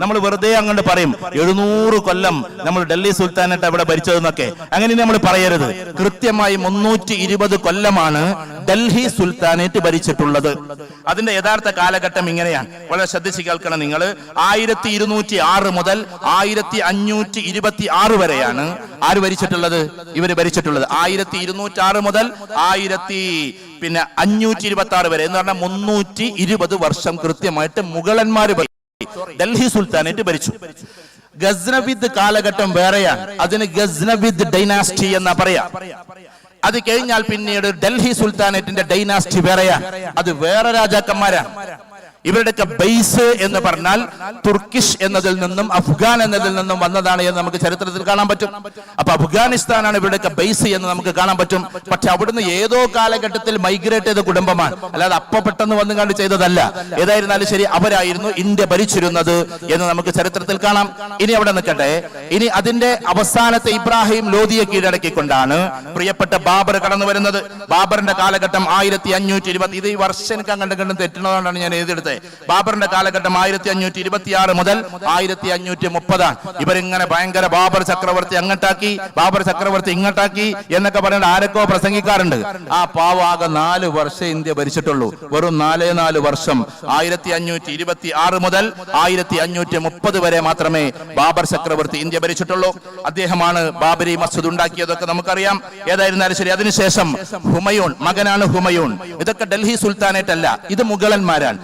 നമ്മൾ വെറുതെ അങ്ങോട്ട് പറയും എഴുന്നൂറ് കൊല്ലം നമ്മൾ ഡൽഹി സുൽത്താനായിട്ട് അവിടെ ഭരിച്ചതെന്നൊക്കെ. അങ്ങനെ നമ്മൾ പറയരുത്. കൃത്യമായി മുന്നൂറ്റി ഇരുപത് കൊല്ലമാണ് ഡൽഹി സുൽത്താനേറ്റ് ഭരിച്ചിട്ടുള്ളത്. അതിന്റെ യഥാർത്ഥ കാലഘട്ടം ഇങ്ങനെയാണ്. വളരെ ശ്രദ്ധിച്ച് കേൾക്കണം നിങ്ങൾ ആയിരത്തി ഇരുന്നൂറ്റി ആറ് മുതൽ ആയിരത്തി അഞ്ഞൂറ്റി ഇരുപത്തി ആറ് വരെയാണ് ആര് ഭരിച്ചിട്ടുള്ളത്? ഇവർ ഭരിച്ചിട്ടുള്ളത്. ആയിരത്തി ഇരുന്നൂറ്റി ആറ് മുതൽ ആയിരത്തി പിന്നെ അഞ്ഞൂറ്റി ഇരുപത്തി ആറ് വരെ. എന്ന് പറഞ്ഞാൽ മുന്നൂറ്റി ഇരുപത് വർഷം കൃത്യമായിട്ട് മുഗളന്മാര് ഭരിച്ചു. ഡൽഹി സുൽത്താനേറ്റ് ഭരിച്ചു. ഗസ്നവിദ് കാലഘട്ടം വേറെയാണ്. അതിന് ഗസ്നവിദ് ഡൈനാസ്റ്റി എന്നാ പറയാ. അത് കഴിഞ്ഞാൽ പിന്നീട് ഡൽഹി സുൽത്താനേറ്റിന്റെ ഡൈനാസ്റ്റി വേറെയാണ്. അത് വേറെ രാജാക്കന്മാരാണ്. ഇവരുടെയൊക്കെ ബേസ് എന്ന് പറഞ്ഞാൽ തുർക്കിഷ് എന്നതിൽ നിന്നും അഫ്ഗാൻ എന്നതിൽ നിന്നും വന്നതാണ് എന്ന് നമുക്ക് ചരിത്രത്തിൽ കാണാൻ പറ്റും. അപ്പൊ അഫ്ഗാനിസ്ഥാനാണ് ഇവരുടെയൊക്കെ ബേസ് എന്ന് നമുക്ക് കാണാൻ പറ്റും. പക്ഷെ അവിടുന്ന് ഏതോ കാലഘട്ടത്തിൽ മൈഗ്രേറ്റ് ചെയ്ത കുടുംബമാണ്. അല്ലാതെ അപ്പ പെട്ടെന്ന് വന്നു കണ്ട് ചെയ്തതല്ല. ഏതായിരുന്നാലും ശരി അവരായിരുന്നു ഇന്ത്യ ഭരിച്ചിരുന്നത് എന്ന് നമുക്ക് ചരിത്രത്തിൽ കാണാം. ഇനി അവിടെ നിൽക്കട്ടെ. ഇനി അതിന്റെ അവസാനത്തെ ഇബ്രാഹിം ലോധിയെ കീഴടക്കിക്കൊണ്ടാണ് പ്രിയപ്പെട്ട ബാബർ കടന്നു വരുന്നത് ബാബറിന്റെ കാലഘട്ടം ആയിരത്തി അഞ്ഞൂറ്റി ഇരുപത്തി ഇത് ഈ വർഷം അങ്ങോട്ട് കണ്ടും തെറ്റുന്നതുകൊണ്ടാണ് ഞാൻ എഴുതിയെടുത്തത്. ബാബറിന്റെ കാലഘട്ടം ആയിരത്തി അഞ്ഞൂറ്റി ഇരുപത്തി ആറ് മുതൽ ആയിരത്തി അഞ്ഞൂറ്റി മുപ്പതാണ് ഇവരിങ്ങനെ ഭയങ്കര ബാബർ ചക്രവർത്തി അങ്ങട്ടാക്കി ബാബർ ചക്രവർത്തി ഇങ്ങട്ടാക്കി എന്നൊക്കെ പറയുന്നത് ആരൊക്കെ പ്രസംഗിക്കാറുണ്ട്. ആ പാവാകെ നാല് വർഷം ഇന്ത്യ ഭരിച്ചിട്ടുള്ളൂ. വെറും നാലേ നാല് വർഷം. ആയിരത്തി അഞ്ഞൂറ്റി ഇരുപത്തി ആറ് മുതൽ ആയിരത്തി അഞ്ഞൂറ്റി മുപ്പത് വരെ മാത്രമേ ബാബർ ചക്രവർത്തി ഇന്ത്യ ഭരിച്ചിട്ടുള്ളൂ. അദ്ദേഹമാണ് ബാബരി മസ്ജിദ് ഉണ്ടാക്കിയതൊക്കെ നമുക്കറിയാം. ഏതായിരുന്നാലും ശരി അതിനുശേഷം ഹുമയൂൺ മകനാണ് ഹുമയൂൺ. ഇതൊക്കെ ഡൽഹി സുൽത്താനേറ്റ് അല്ല ഇത് മുഗളന്മാരാണ്.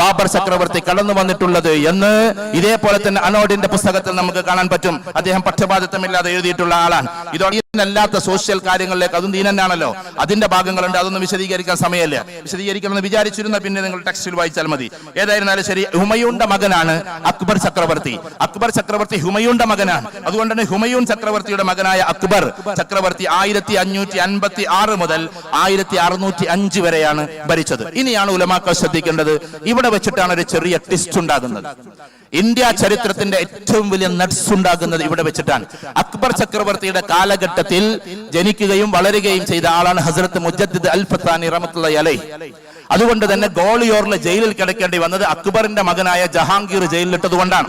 ബാബർ ചക്രവർത്തി കടന്നു വന്നിട്ടുള്ളത് എന്ന് ഇതേപോലെ തന്നെ അനോഡിന്റെ പുസ്തകത്തിൽ നമുക്ക് കാണാൻ പറ്റും. അദ്ദേഹം പക്ഷപാതിത്വമില്ലാതെ എഴുതിയിട്ടുള്ള ആളാണ്. ഇതോടെ അല്ലാത്ത സോഷ്യൽ കാര്യങ്ങളിലേക്ക് അതും ദീനന്നാണല്ലോ. അതിന്റെ ഭാഗങ്ങളുണ്ട് അതൊന്നും വിശദീകരിക്കാൻ സമയമല്ല. വിശദീകരിക്കണമെന്ന് വിചാരിച്ചിരുന്ന പിന്നെ നിങ്ങൾ ടെക്സ്റ്റിൽ വായിച്ചാൽ മതി. ഏതായിരുന്നാലും ശരി ഹുമയൂന്റെ മകനാണ് അക്ബർ ചക്രവർത്തി. അക്ബർ ചക്രവർത്തി ഹുമയൂന്റെ മകനാണ്. അതുകൊണ്ട് തന്നെ ഹുമയൂൺ ചക്രവർത്തിയുടെ മകനായ അക്ബർ ചക്രവർത്തി ആയിരത്തി അഞ്ഞൂറ്റി അൻപത്തി ആറ് മുതൽ ആയിരത്തി അറുന്നൂറ്റി അഞ്ച് വരെയാണ് ഭരിച്ചത്. ഇനിയാണ് ഉലമാക്കൾ ശ്രദ്ധിക്കേണ്ടത്. ഇവിടെ വെച്ചിട്ടാണ് ഒരു ചെറിയ ട്വിസ്റ്റ് ഉണ്ടാകുന്നത്. ഇന്ത്യ ചരിത്രത്തിന്റെ ഏറ്റവും വലിയ നട്സ് ഉണ്ടാകുന്നത് ഇവിടെ വെച്ചിട്ടാണ്. അക്ബർ ചക്രവർത്തിയുടെ കാലഘട്ടത്തിൽ ജനിക്കുകയും വളരുകയും ചെയ്ത ആളാണ് ഹസരത്ത് മുജദ്ദിദ് അൽ ഫത്താനി റഹ്മത്തുള്ള അലൈ അതുകൊണ്ട് തന്നെ ഗോളിയോറിലെ ജയിലിൽ കിടക്കേണ്ടി വന്നത് അക്ബറിന്റെ മകനായ ജഹാംഗീർ ജയിലിലിട്ടത് കൊണ്ടാണ്.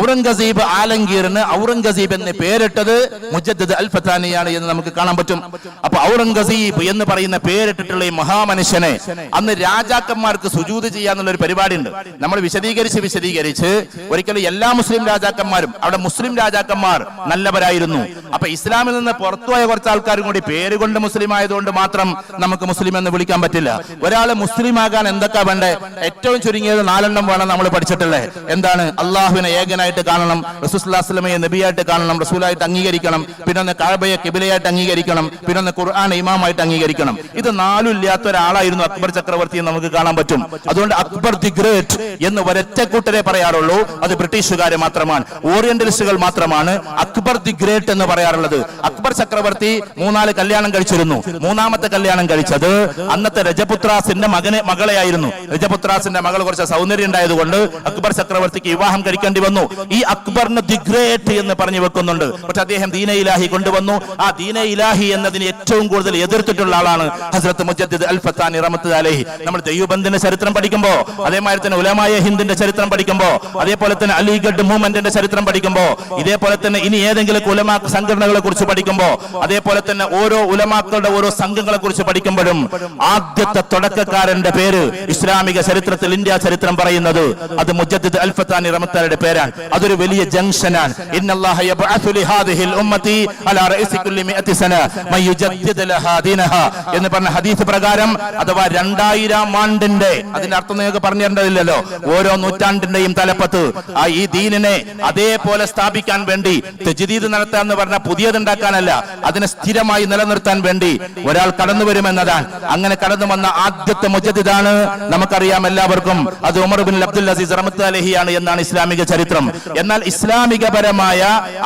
ഔറംഗസീബ് ആലംഗീറിന് ഔറംഗസീബ് എന്ന് പേരിട്ടത് മുജദ്ദിദ് അൽ ഫത്താനിയാണ് എന്ന് നമുക്ക് കാണാൻ പറ്റും. അപ്പൊ ഔറംഗസീബ് എന്ന് പറയുന്ന പേരിട്ടിട്ടുള്ള ഈ മഹാമനുഷ്യനെ അന്ന് രാജാക്കന്മാർക്ക് സുജൂത് ചെയ്യാന്നുള്ള ഒരു പരിപാടി ഉണ്ട് നമ്മൾ വിശദീകരിച്ച് വിശദീകരിച്ച് ഒരിക്കലും എല്ലാ മുസ്ലിം രാജാക്കന്മാരും അവിടെ മുസ്ലിം രാജാക്കന്മാർ നല്ലവരായിരുന്നു. അപ്പൊ ഇസ്ലാമിൽ നിന്ന് പുറത്തുപോയ കുറച്ച് ആൾക്കാരും കൂടി പേര് കൊണ്ട് മുസ്ലിം ആയതുകൊണ്ട് മാത്രം നമുക്ക് മുസ്ലിം എന്ന് വിളിക്കാൻ പറ്റില്ല. ഒരാൾ മുസ്ലിം ആകാൻ എന്തൊക്കെ വേണ്ടേ? ഏറ്റവും ചുരുങ്ങിയത് നാലെണ്ണം വേണം നമ്മൾ പഠിച്ചിട്ടുള്ളത്. എന്താണ്? അള്ളാഹുവിനെ ഏകനായിട്ട് കാണണം റസൂസ്ലാസ്ലമയെ നബിയായിട്ട് കാണണം റസൂലായിട്ട് അംഗീകരിക്കണം പിന്നെ ഒന്ന് കഴബയെ കിബിലയായിട്ട് അംഗീകരിക്കണം പിന്നെ ഒന്ന് ഖുർആൻ ഇമാമായിട്ട് അംഗീകരിക്കണം. ഇത് നാലും ഇല്ലാത്ത ഒരാളായിരുന്നു അക്ബർ ചക്രവർത്തിയെ നമുക്ക് കാണാൻ പറ്റും. അതുകൊണ്ട് അക്ബർ ദി ഗ്രേറ്റ് എന്ന് ഒരൊറ്റ കൂട്ടരെ പറയാറുള്ളൂ. അത് ബ്രിട്ടീഷുകാരെ മാത്രമാണ്. ഓറിയന്റലിസ്റ്റുകൾ മാത്രമാണ് അക്ബർ ദി ഗ്രേറ്റ് എന്ന് പറയാറുള്ളത്. അക്ബർ ചക്രവർത്തി മൂന്നാൽ കല്യാണം കഴിച്ചിരുന്നു. മൂന്നാമത്തെ കല്യാണം കഴിച്ചത് അന്നത്തെ രജപുത്രാസിന്റെ മകനെ മകളെയായിരുന്നു. രജപുത്രാസിന്റെ മകൾ കുറച്ച് സൗന്ദര്യം ഉണ്ടായതുകൊണ്ട് അക്ബർ ചക്രവർത്തിക്ക് വിവാഹം കഴിക്കേണ്ടി വന്നു. ഈ അക്ബറിന് ദി ഗ്രേറ്റ് എന്ന് പറഞ്ഞു വെക്കുന്നുണ്ട്. പക്ഷെ അദ്ദേഹം ദീന ഇലാഹി കൊണ്ടുവന്നു. ആ ദീന ഇലാഹി എന്നതിന് ഏറ്റവും കൂടുതൽ എതിർത്തിട്ടുള്ള ആളാണ് ഹസ്രത്ത് മുജദ്ദിദ് അൽ ഫത്താനി റഹ്മത്ത് അലഹി. നമ്മൾ ദൈവബന്ധിന്റെ ചരിത്രം പഠിക്കുമ്പോൾ അതേമാതിരി തന്നെ ഉലമായ ഹിന്ദിന്റെ ചരിത്രം പഠിക്കുമ്പോൾ അതേപോലെ തന്നെ അലിഗഡ് മൂവ്മെന്റിന്റെ ചരിത്രം പഠിക്കുമ്പോൾ ഇതേപോലെ തന്നെ ഇനി ഏതെങ്കിലും ഉലമാ സംഘടനകളെ കുറിച്ച് പഠിക്കുമ്പോൾ അതേപോലെ തന്നെ ഓരോ ഉലമാക്കളുടെ ഓരോ സംഘങ്ങളെ കുറിച്ച് പഠിക്കുമ്പോഴും ആദ്യത്തെ തുടക്കക്കാരന്റെ പേര് ഇസ്ലാമിക ചരിത്രത്തിൽ ഇന്ത്യ ചരിത്രം പറയുന്നത്. അത് മുജദ്ദിദ് അൽഫത്താനി ഫത്താനി റഹ്മത്താലിയുടെ പേരാണ്. അതൊരു വലിയ ജംഗ്ഷനാണ്. ഇന്നല്ലാഹ യബ്അഥു ലിഹാദിഹിൽ ഉമ്മത്തി അലാ റഈസി കുല്ലി മിഅത്തി സന മൻ യുജദ്ദിദ് ലഹാ ദീനഹ എന്ന് പറഞ്ഞ ഹദീസ് പ്രകാരം അഥവാ രണ്ടായിരം ആണ്ടിന്റെ അതിന്റെ അർത്ഥം നിങ്ങൾക്ക് പറഞ്ഞു തരേണ്ടതില്ലല്ലോ ഓരോ നൂറ്റാണ്ടിന്റെയും തലപ്പത്ത് ആ ഈ ദീനിനെ അതേപോലെ സ്ഥാപിക്കാൻ വേണ്ടി തെജിദീദ് നടത്താൻ എന്ന് പറഞ്ഞ പുതിയതുണ്ടാക്കാനല്ല അതിനെ സ്ഥിരമായി നിലനിർത്താൻ വേണ്ടി ഒരാൾ കടന്നു വരുമെന്നതാണ് അങ്ങനെ കടന്നു വന്ന ആദ്യത്തെ മുജദ്ദിദാണ്. നമുക്കറിയാം എല്ലാവർക്കും അത് ഉമർ ബിൻ അബ്ദുൽ അസീസ് റഹ്മത്ത് അലഹിയാണ് എന്നാണ് ഇസ്ലാമിക ചരിത്രം. എന്നാൽ ഇസ്ലാമികപരമായ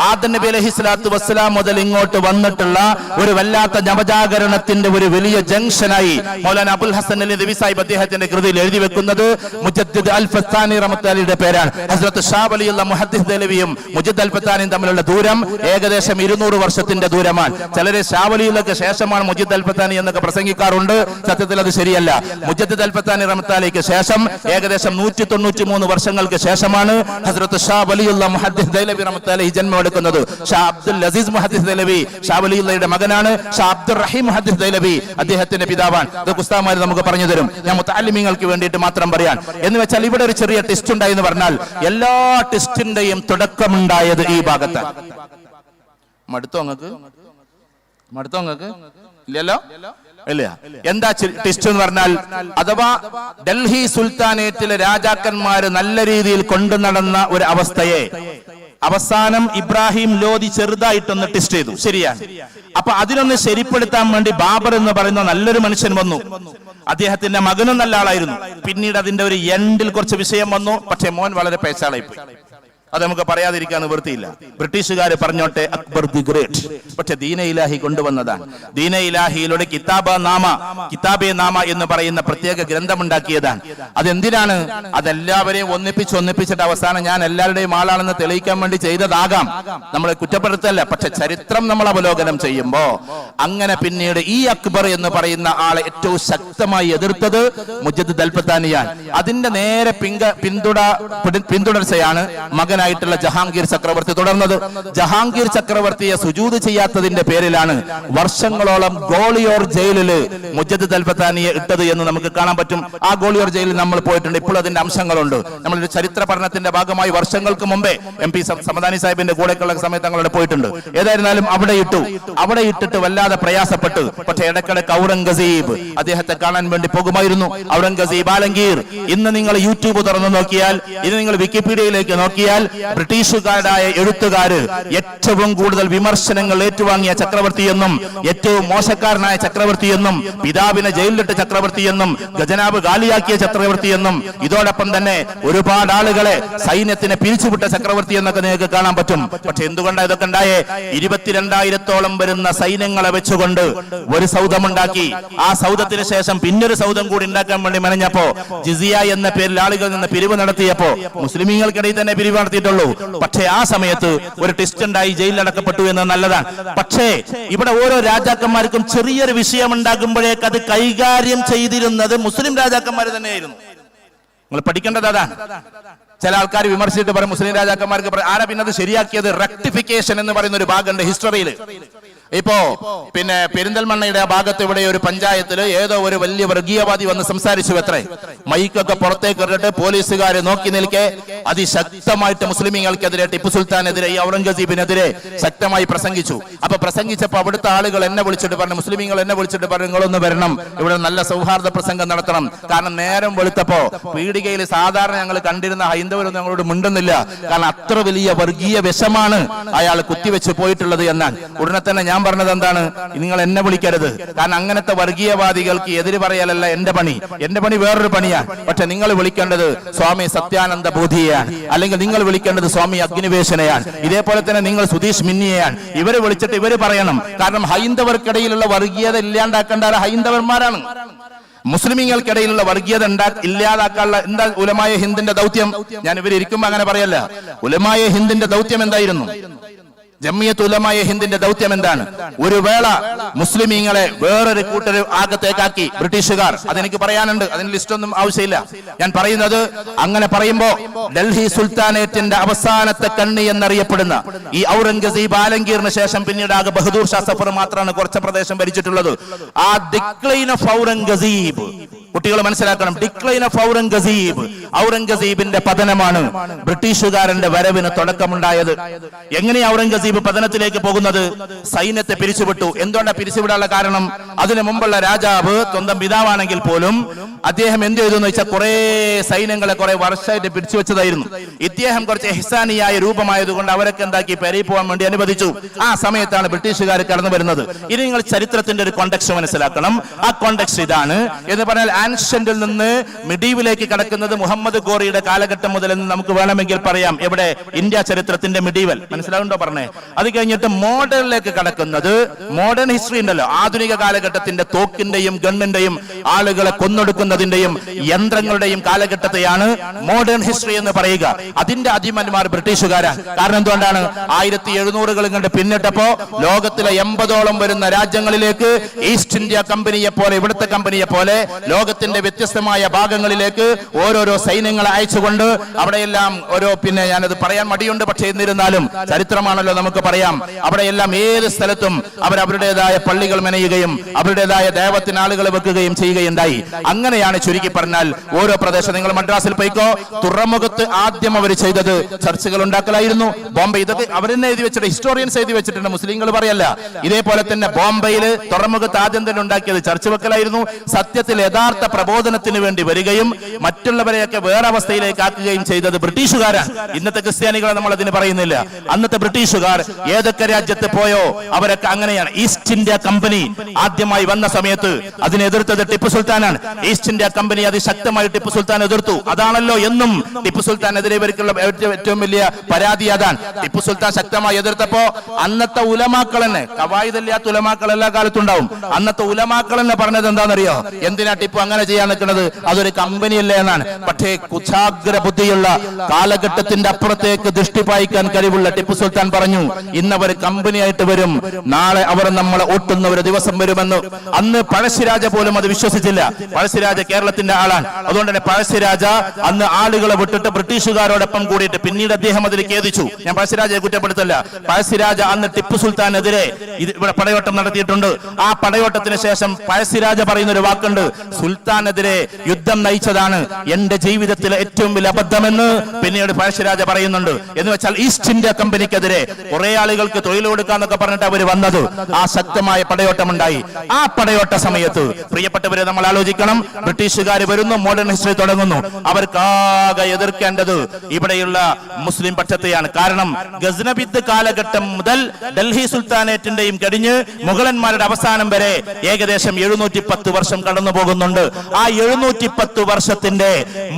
ആദ നബി അലഹി സ്വലാത്തു വസ്സലാം മുതൽ ഇങ്ങോട്ട് വന്നിട്ടുള്ള ഒരു വല്ലാത്ത നവജാഗരണത്തിന്റെ ഒരു വലിയ ജംഗ്ഷനായി മൗലാന അബുൽ ഹസൻ അലി നബി സാഹിബ് അദ്ദേഹത്തിന്റെ കൃതിയിൽ എഴുതി വെക്കുന്നത് മുജദ്ദിദ് അൽ ഫസ്താനി റഹ്മത്ത് അലിയുടെ പേരാണ്. ഹസ്രത്ത് ഷാ വലിയുള്ള മുഹദ്ദിസ് ദലവിയും മുജദ് അൽ ഫത്താനിയും തമ്മിലുള്ള ദൂരം ഏകദേശം ഇരുന്നൂറ് വർഷത്തിന്റെ ദൂരമാണ്. ചിലര് ഷാവലിയിലൊക്കെ ശേഷമാണ് മുജിദ് അൽ ഫത്താനി എന്നൊക്കെ പ്രസംഗിക്കാറുണ്ട്. സത്യത്തിൽ അത് ശരിയല്ല. മുജദ്ദിദ് അൽഫത്താനി റഹ്മത്താലിക്ക് ശേഷം ഏകദേശം നൂറ്റി തൊണ്ണൂറ്റി മൂന്ന് വർഷങ്ങൾക്ക് ശേഷമാണ് ഹസ്രത്ത് ഷാ വലിയുള്ള മുഹദ്ദിസ് ദൈലവി റഹ്മത്താലി ജന്മം എടുക്കുന്നത്. ഷാ അബ്ദുൽ അസീസ് മുഹദ്ദിസ് ദൈലവി ഷാ വലിയുള്ളയുടെ മകനാണ് ഷാ അബ്ദുൽ റഹീം മുഹദ്ദിസ് ദൈലവി അദ്ദേഹത്തിന്റെ പിതാവാണ്. ഇത് ഉസ്താമാര് നമുക്ക് പറഞ്ഞു തരും. ഞാൻ മുത്താലിമീങ്ങൾക്ക് വേണ്ടിയിട്ട് മാത്രം പറയാൻ. എന്ന് വെച്ചാൽ ഇവിടെ ഒരു ചെറിയ ടെസ്റ്റ് ഉണ്ടായി എന്ന് പറഞ്ഞാൽ എല്ലാ ടെസ്റ്റിന്റെയും തുടക്കമുണ്ടായത് ഈ ഭാഗത്ത് മടുത്തോ അങ്ങക്ക്? മടുത്തോ ഇല്ലല്ലോ? ഇല്ല. എന്താ ടെസ്റ്റ് എന്ന് പറഞ്ഞാൽ അഥവാ ഡൽഹി സുൽത്താനേറ്റിലെ രാജാക്കന്മാര് നല്ല രീതിയിൽ കൊണ്ടു നടന്ന ഒരു അവസ്ഥയെ അവസാനം ഇബ്രാഹിം ലോധി ചെറുതായിട്ടൊന്ന് ടെസ്റ്റ് ചെയ്തു. ശരിയാണ്. അപ്പൊ അതിനൊന്ന് ശരിപ്പെടുത്താൻ വേണ്ടി ബാബർ എന്ന് പറയുന്ന നല്ലൊരു മനുഷ്യൻ വന്നു. അദ്ദേഹത്തിന്റെ മകനും നല്ല ആളായിരുന്നു. പിന്നീട് അതിന്റെ ഒരു എൻഡിൽ കുറച്ച് വിഷയം വന്നു. പക്ഷെ മോൻ വളരെ പേശാളായി പോയി. അത് നമുക്ക് പറയാതിരിക്കാൻ നിവൃത്തിയില്ല. ബ്രിട്ടീഷുകാർ പറഞ്ഞോട്ടെ അക്ബർ ദി ഗ്രേറ്റ്. പക്ഷെ ദീന ഇലാഹി കൊണ്ടുവന്നതാണ്. ദീന ഇലാഹിയിലൂടെ കിതാബ നാമ കിതാബെ നാമ എന്ന് പറയുന്ന പ്രത്യേക ഗ്രന്ഥമുണ്ടാക്കിയതാണ്. അതെന്തിനാണ്? അതെല്ലാവരെയും ഒന്നിപ്പിച്ച് ഒന്നിപ്പിച്ചിട്ട് അവസാനം ഞാൻ എല്ലാവരുടെയും ആളാണെന്ന് തെളിയിക്കാൻ വേണ്ടി ചെയ്തതാകാം. നമ്മളെ കുറ്റപ്പെടുത്തല്ല പക്ഷെ ചരിത്രം നമ്മൾ അവലോകനം ചെയ്യുമ്പോ അങ്ങനെ പിന്നീട് ഈ അക്ബർ എന്ന് പറയുന്ന ആളെ ഏറ്റവും ശക്തമായി എതിർത്തത് മുജദ് ദൽപത്താനിയാണ് അതിന്റെ നേരെ പിങ്ക പിന്തുട പിന്തുടർച്ചയാണ് മകനായിട്ടുള്ള ജഹാംഗീർ ചക്രവർത്തി തുടർന്നത്. ജഹാംഗീർ ചക്രവർത്തിയെ സുജൂത് ചെയ്യാത്തതിന്റെ പേരിലാണ് വർഷങ്ങളോളം ഗോളിയോർ ജയിലിൽ മുജദ് അൽഫത്താനിയെ ഇട്ടത് എന്ന് നമുക്ക് കാണാൻ പറ്റും. ആ ഗോളിയോർ ജയിലിൽ നമ്മൾ പോയിട്ടുണ്ട്. ഇപ്പോൾ അതിന്റെ അംശങ്ങളുണ്ട്. നമ്മളൊരു ചരിത്ര പഠനത്തിന്റെ ഭാഗമായി വർഷങ്ങൾക്ക് മുമ്പേ എം പി സമദാനി സാഹിബിന്റെ കൂടെയുള്ള സമയത്ത് ഞങ്ങളവിടെ പോയിട്ടുണ്ട്. ഏതായിരുന്നാലും അവിടെ ഇട്ടു. അവിടെ ഇട്ടിട്ട് വല്ലാതെ പ്രയാസപ്പെട്ടു. പക്ഷേ ഇടക്കിടക്ക് ഔറംഗസീബ് അദ്ദേഹത്തെ കാണാൻ വേണ്ടി പോകുമായിരുന്നു. ഔറംഗസീബ് ആലങ്കീർ ഇന്ന് നിങ്ങൾ യൂട്യൂബ് തുറന്നു നോക്കിയാൽ ഇന്ന് നിങ്ങൾ വിക്കിപീഡിയയിലേക്ക് നോക്കിയാൽ ബ്രിട്ടീഷുകാരായ എഴുത്തുകാര് ഏറ്റവും കൂടുതൽ വിമർശനങ്ങൾ ഏറ്റുവാങ്ങിയ ചക്രവർത്തി എന്നും ഏറ്റവും മോശക്കാരനായ ചക്രവർത്തി എന്നും പിതാവിനെ ജയിലിലിട്ട ചക്രവർത്തി എന്നും ഖജനാവ് ഗാലിയാക്കിയ ചക്രവർത്തി എന്നും ഇതോടൊപ്പം തന്നെ ഒരുപാട് ആളുകളെ സൈന്യത്തിനെ പിരിച്ചുവിട്ട ചക്രവർത്തി എന്നൊക്കെ നിങ്ങൾക്ക് കാണാൻ പറ്റും. പക്ഷെ എന്തുകൊണ്ടാണ് ഇതൊക്കെ ഉണ്ടായേ? ഇരുപത്തിരണ്ടായിരത്തോളം വരുന്ന സൈന്യങ്ങളെ വെച്ചുകൊണ്ട് ഒരു സൗധമുണ്ടാക്കി. ആ സൗധത്തിന് ശേഷം പിന്നൊരു സൗധം കൂടി ഉണ്ടാക്കാൻ വേണ്ടി മെനഞ്ഞപ്പോ ജിസിയ എന്ന പേരിൽ ആളുകളിൽ നിന്ന് പിരിവ് നടത്തിയപ്പോ മുസ്ലിമീങ്ങൾക്കിടയിൽ തന്നെ പിരിവ് നടത്തിയിട്ടുള്ളൂ പക്ഷേ ആ സമയത്ത് ഒരു ടെസ്റ്റ് ഉണ്ടായി ജയിലിലടക്കപ്പെട്ടു എന്ന് നല്ലതാണ്. പക്ഷേ ഇവിടെ ഓരോ രാജാക്കന്മാർക്കും ചെറിയൊരു വിഷയം ഉണ്ടാകുമ്പോഴേക്ക് അത് കൈകാര്യം ചെയ്തിരുന്നത് മുസ്ലിം രാജാക്കന്മാർ തന്നെയായിരുന്നു. നിങ്ങൾ പഠിക്കേണ്ടത് അതാണ്. ചില ആൾക്കാർ വിമർശിച്ചിട്ട് പറയും മുസ്ലിം രാജാക്കന്മാർക്ക് പറയും, ആരാ പിന്നെ അത് ശരിയാക്കിയത്? റെക്ടിഫിക്കേഷൻ എന്ന് പറയുന്ന ഒരു ഭാഗമുണ്ട് ഹിസ്റ്ററിയിൽ. ഇപ്പോ പിന്നെ പെരിന്തൽമണ്ണയുടെ ആ ഭാഗത്ത് ഇവിടെ ഒരു പഞ്ചായത്തിൽ ഏതോ ഒരു വലിയ വർഗീയവാദി വന്ന് സംസാരിച്ചു എത്രേ? മൈക്കൊക്കെ പുറത്തേക്ക് ഇട്ടിട്ട് പോലീസുകാരെ നോക്കി നിൽക്കെ അതിശക്തമായിട്ട് മുസ്ലിമീങ്ങൾക്കെതിരെ ടിപ്പു സുൽത്താനെതിരെ ഈ ഔറംഗസീബിനെതിരെ ശക്തമായി പ്രസംഗിച്ചു. അപ്പൊ പ്രസംഗിച്ചപ്പോ അവിടുത്തെ ആളുകൾ എന്നെ വിളിച്ചിട്ട് പറഞ്ഞു മുസ്ലിമീങ്ങൾ എന്നെ വിളിച്ചിട്ട് പറഞ്ഞു നിങ്ങളൊന്ന് വരണം. ഇവിടെ നല്ല സൗഹാർദ്ദ പ്രസംഗം നടത്തണം. കാരണം നേരം വെളുത്തപ്പോ പീടികയിൽ സാധാരണ ഞങ്ങൾ കണ്ടിരുന്ന ഹൈന്ദവരൊന്നും ഞങ്ങളോട് മിണ്ടുന്നില്ല. കാരണം അത്ര വലിയ വർഗീയ വിഷമാണ് അയാൾ കുത്തിവെച്ച് പോയിട്ടുള്ളത് എന്നാൽ ഉടനെ തന്നെ ഞാൻ പറഞ്ഞത് എന്താണ്? നിങ്ങൾ എന്നെ വിളിക്കരുത്. കാരണം അങ്ങനത്തെ വർഗീയവാദികൾക്ക് എതിര് പറയലല്ല എന്റെ പണി. എന്റെ പണി വേറൊരു പണിയാണ്. പക്ഷെ നിങ്ങൾ വിളിക്കേണ്ടത് സ്വാമി സത്യാനന്ദ ബോധിയെയാണ്. അല്ലെങ്കിൽ നിങ്ങൾ വിളിക്കേണ്ടത് സ്വാമി അഗ്നിവേശനയാണ്. ഇതേപോലെ തന്നെ നിങ്ങൾ സുധീഷ് മിന്നിയെയാണ്. ഇവർ വിളിച്ചിട്ട് ഇവർ പറയണം. കാരണം ഹൈന്ദവർക്കിടയിലുള്ള വർഗീയത ഇല്ലാണ്ടാക്കേണ്ട ഹൈന്ദവർമാരാണ് മുസ്ലിമീങ്ങൾക്കിടയിലുള്ള വർഗീയത ഉണ്ടാ ഇല്ലാതാക്കാനുള്ള എന്താ ഉലമായ ഹിന്ദിന്റെ ദൗത്യം? ഞാൻ ഇവരിയ്ക്കുമ്പോ അങ്ങനെ പറയല്ല. ഉലമായ ഹിന്ദിന്റെ ദൗത്യം എന്തായിരുന്നു? ജമ്മിയത്ത് ഉലമായ ഹിന്ദിന്റെ ദൗത്യം എന്താണ്? ഒരു വേള മുസ്ലിമീങ്ങളെ വേറൊരു കൂട്ടർ ആകത്തേക്കാക്കി ബ്രിട്ടീഷുകാർ. അതെനിക്ക് പറയാനുണ്ട്. അതിന് ലിസ്റ്റ് ഒന്നും ആവശ്യമില്ല. ഞാൻ പറയുന്നത് അങ്ങനെ പറയുമ്പോ ഡൽഹി സുൽത്താനേറ്റിന്റെ അവസാനത്തെ കണ്ണി എന്നറിയപ്പെടുന്ന ഈ ഔറംഗസീബ് ആലങ്കീറിന് ശേഷം പിന്നീട് ആകെ ബഹദൂർ ഷാ സഫർ മാത്രമാണ് കുറച്ച് പ്രദേശം ഭരിച്ചിട്ടുള്ളത്. ആ ഡിക്ലൈൻ ഓഫ് ഔറംഗസീബ്. കുട്ടികൾ മനസ്സിലാക്കണം. Decline of Aurangzeb. ഔറംഗസീബിന്റെ പതനമാണ് ബ്രിട്ടീഷുകാരന്റെ വരവിന് തുടക്കമുണ്ടായത്. എങ്ങനെ ഔറംഗസീബ് പതനത്തിലേക്ക് പോകുന്നത്? സൈന്യത്തെ പിരിച്ചുവിട്ടു. എന്തുകൊണ്ടാണ് പിരിച്ചുവിടാനുള്ള കാരണം? അതിനു മുമ്പുള്ള രാജാവ് സ്വന്തം പിതാവാണെങ്കിൽ പോലും അദ്ദേഹം എന്ത് ചെയ്തു എന്ന് വെച്ചാൽ കുറെ സൈന്യങ്ങളെ കുറെ വർഷമായിട്ട് പിരിച്ചു വെച്ചതായിരുന്നു ഇദ്ദേഹം കുറച്ച് എഹ്സാനിയായ രൂപമായതുകൊണ്ട് അവരൊക്കെ എന്താക്കി? പെരി പോകാൻ വേണ്ടി അനുവദിച്ചു. ആ സമയത്താണ് ബ്രിട്ടീഷുകാർ കടന്നു വരുന്നത്. ഇനി നിങ്ങൾ ചരിത്രത്തിന്റെ ഒരു കോണ്ടക്സ് മനസ്സിലാക്കണം. ആ കോണ്ടക്സ് ഇതാണ്. എന്ന് പറഞ്ഞാൽ ആൻഷ്യന്റിൽ നിന്ന് മിഡീവിലേക്ക് കടക്കുന്നത് മുഹമ്മദ് മുഹമ്മദ് ഗോറിയുടെ കാലഘട്ടം മുതൽ എന്ന് നമുക്ക് വേണമെങ്കിൽ പറയാം. എവിടെ? ഇന്ത്യ ചരിത്രത്തിന്റെ മിഡീവൽ മനസ്സിലാവുണ്ടോ പറഞ്ഞേ? അത് കഴിഞ്ഞിട്ട് മോഡേണിലേക്ക് കടക്കുന്നത് മോഡേൺ ഹിസ്റ്ററി ഉണ്ടല്ലോ. ആധുനിക കാലഘട്ടത്തിന്റെ തോക്കിന്റെയും ഗണ്ണിന്റെയും ആളുകളെ കൊന്നൊടുക്കുന്നതിന്റെയും യന്ത്രങ്ങളുടെയും കാലഘട്ടത്തെയാണ് മോഡേൺ ഹിസ്റ്ററി എന്ന് പറയുക. അതിന്റെ അധിമന്മാർ ബ്രിട്ടീഷുകാരാണ്. കാരണം എന്തുകൊണ്ടാണ്? ആയിരത്തി എഴുന്നൂറുകൾ ഇങ്ങോട്ട് പിന്നിട്ടപ്പോ ലോകത്തിലെ എൺപതോളം വരുന്ന രാജ്യങ്ങളിലേക്ക് ഈസ്റ്റ് ഇന്ത്യ കമ്പനിയെ പോലെ ഇവിടുത്തെ കമ്പനിയെ പോലെ ലോകത്തിന്റെ വ്യത്യസ്തമായ ഭാഗങ്ങളിലേക്ക് ഓരോരോ സൈന്യങ്ങളെ അയച്ചുകൊണ്ട് അവിടെയെല്ലാം ഓരോ പിന്നെ ഞാനത് പറയാൻ മടിയുണ്ട്. പക്ഷേ എന്നിരുന്നാലും ചരിത്രമാണല്ലോ നമുക്ക് പറയാം. അവിടെയെല്ലാം ഏത് സ്ഥലത്തും അവർ അവരുടേതായ പള്ളികൾ മെനയുകയും അവരുടേതായ ദേവത്തിനാളുകൾ വെക്കുകയും ചെയ്യുകയുണ്ടായി. അങ്ങനെയാണ് ചുരുക്കി പറഞ്ഞാൽ ഓരോ പ്രദേശം. നിങ്ങൾ മദ്രാസിൽ പോയിക്കോ തുറമുഖത്ത് ആദ്യം അവർ ചെയ്തത് ചർച്ചകൾ ഉണ്ടാക്കലായിരുന്നു. ബോംബെ ഇതൊക്കെ അവരെന്നെ എഴുതി വെച്ചിട്ട് ഹിസ്റ്റോറിയൻസ് എഴുതി വെച്ചിട്ടുണ്ട്. മുസ്ലിങ്ങൾ പറയല്ല. ഇതേപോലെ തന്നെ ബോംബെയിൽ തുറമുഖത്ത് ആദ്യം തന്നെ ഉണ്ടാക്കിയത് ചർച്ച് വെക്കലായിരുന്നു. സത്യത്തിൽ യഥാർത്ഥ പ്രബോധനത്തിന് വേണ്ടി വരികയും മറ്റുള്ളവരെയൊക്കെ വേറെ അവസ്ഥയിലേക്ക് ആക്കുകയും ചെയ്തത് ബ്രിട്ടീഷുകാരാണ്. ഇന്നത്തെ ക്രിസ്ത്യാനികളെ നമ്മൾ അതിന് പറയുന്നില്ല. അന്നത്തെ ബ്രിട്ടീഷുകാർ ഏതൊക്കെ രാജ്യത്ത് പോയോ അവരൊക്കെ അങ്ങനെയാണ്. ഈസ്റ്റ് ഇന്ത്യ കമ്പനി ആദ്യമായി വന്ന സമയത്ത് അതിനെ എതിർത്തത് ടിപ്പു സുൽത്താനാണ്. ഈസ്റ്റ് ഇന്ത്യ കമ്പനി അതിശക്തമായി ടിപ്പു സുൽത്താൻ എതിർത്തു. അതാണല്ലോ എന്നും ടിപ്പു സുൽത്താനെതിരെ ഇവർക്കുള്ള ഏറ്റവും- വലിയ പരാതി അതാണ്. ടിപ്പു സുൽത്താൻ ശക്തമായി എതിർത്തപ്പോ അന്നത്തെ ഉലമാക്കൾ തന്നെ കവായുതല്ലാത്ത ഉലമാക്കൾ എല്ലാ കാലത്തും ഉണ്ടാവും. അന്നത്തെ ഉലമാക്കൾ തന്നെ പറഞ്ഞത് എന്താണെന്നറിയോ? എന്തിനാ ടിപ്പു അങ്ങനെ ചെയ്യാൻ നിൽക്കുന്നത്? അതൊരു കമ്പനിയല്ലേ എന്നാണ്. പക്ഷേ കുശാഗ്ര ബുദ്ധിയുള്ള കാലഘട്ടത്തിന്റെ അപ്പുറത്തേക്ക് ദൃഷ്ടി പായിക്കാൻ കഴിവുള്ള ടിപ്പു സുൽത്താൻ പറഞ്ഞു ഇന്നവർ കമ്പനിയായിട്ട് വരും. നാളെ അവർ നമ്മളെ ഒട്ടുന്ന ഒരു ദിവസം വരുമെന്ന്. അന്ന് പഴശ്ശിരാജ പോലും അത് വിശ്വസിച്ചില്ല. പഴശ്ശിരാജ കേരളത്തിന്റെ ആളാണ്. അതുകൊണ്ട് തന്നെ പഴശ്ശിരാജ അന്ന് ആളുകളെ വിട്ടിട്ട് ബ്രിട്ടീഷുകാരോടൊപ്പം കൂടിയിട്ട് പിന്നീട് അദ്ദേഹം അതിൽ ഖേദിച്ചു. ഞാൻ പഴശ്ശിരാജയെ കുറ്റപ്പെടുത്തല്ല. പഴശ്ശിരാജ അന്ന് ടിപ്പു സുൽത്താനെതിരെ ഇവിടെ പടയോട്ടം നടത്തിയിട്ടുണ്ട്. ആ പടയോട്ടത്തിന് ശേഷം പഴശ്ശിരാജ പറയുന്ന ഒരു വാക്കുണ്ട് സുൽത്താനെതിരെ യുദ്ധം നയിച്ചതാണ്. എന്റെ ജീവിതത്തിലെ ഏറ്റവും വലിയ അബദ്ധമെന്ന് പിന്നീട് പഴശ്ശിരാജ പറയുന്നുണ്ട്. എന്ന് വെച്ചാൽ ഈസ്റ്റ് ഇന്ത്യ കമ്പനിക്കെതിരെ കുറെ ആളുകൾക്ക് തൊഴിൽ കൊടുക്കാന്നൊക്കെ പറഞ്ഞിട്ട് അവർ വന്നത് ആ ശക്തമായ പടയോട്ടം ഉണ്ടായി ആ പടയോട്ട സമയത്ത് പ്രിയപ്പെട്ടവരെ നമ്മൾ ആലോചിക്കണം. ബ്രിട്ടീഷുകാർ വരുന്നു മോഡേൺ ഹിസ്റ്ററി തുടങ്ങുന്നു. അവർക്കാകെ എതിർക്കേണ്ടത് ഇവിടെയുള്ള മുസ്ലിം പക്ഷത്തെയാണ്. കാരണം ഗസ്നബിദ് കാലഘട്ടം മുതൽ ഡൽഹി സുൽത്താനേറ്റിന്റെയും കഴിഞ്ഞ് മുഗളന്മാരുടെ അവസാനം വരെ ഏകദേശം എഴുന്നൂറ്റി പത്ത് വർഷം കടന്നു പോകുന്നുണ്ട് ആ എഴുന്നൂറ്റി പത്ത് വർഷത്തിന്റെ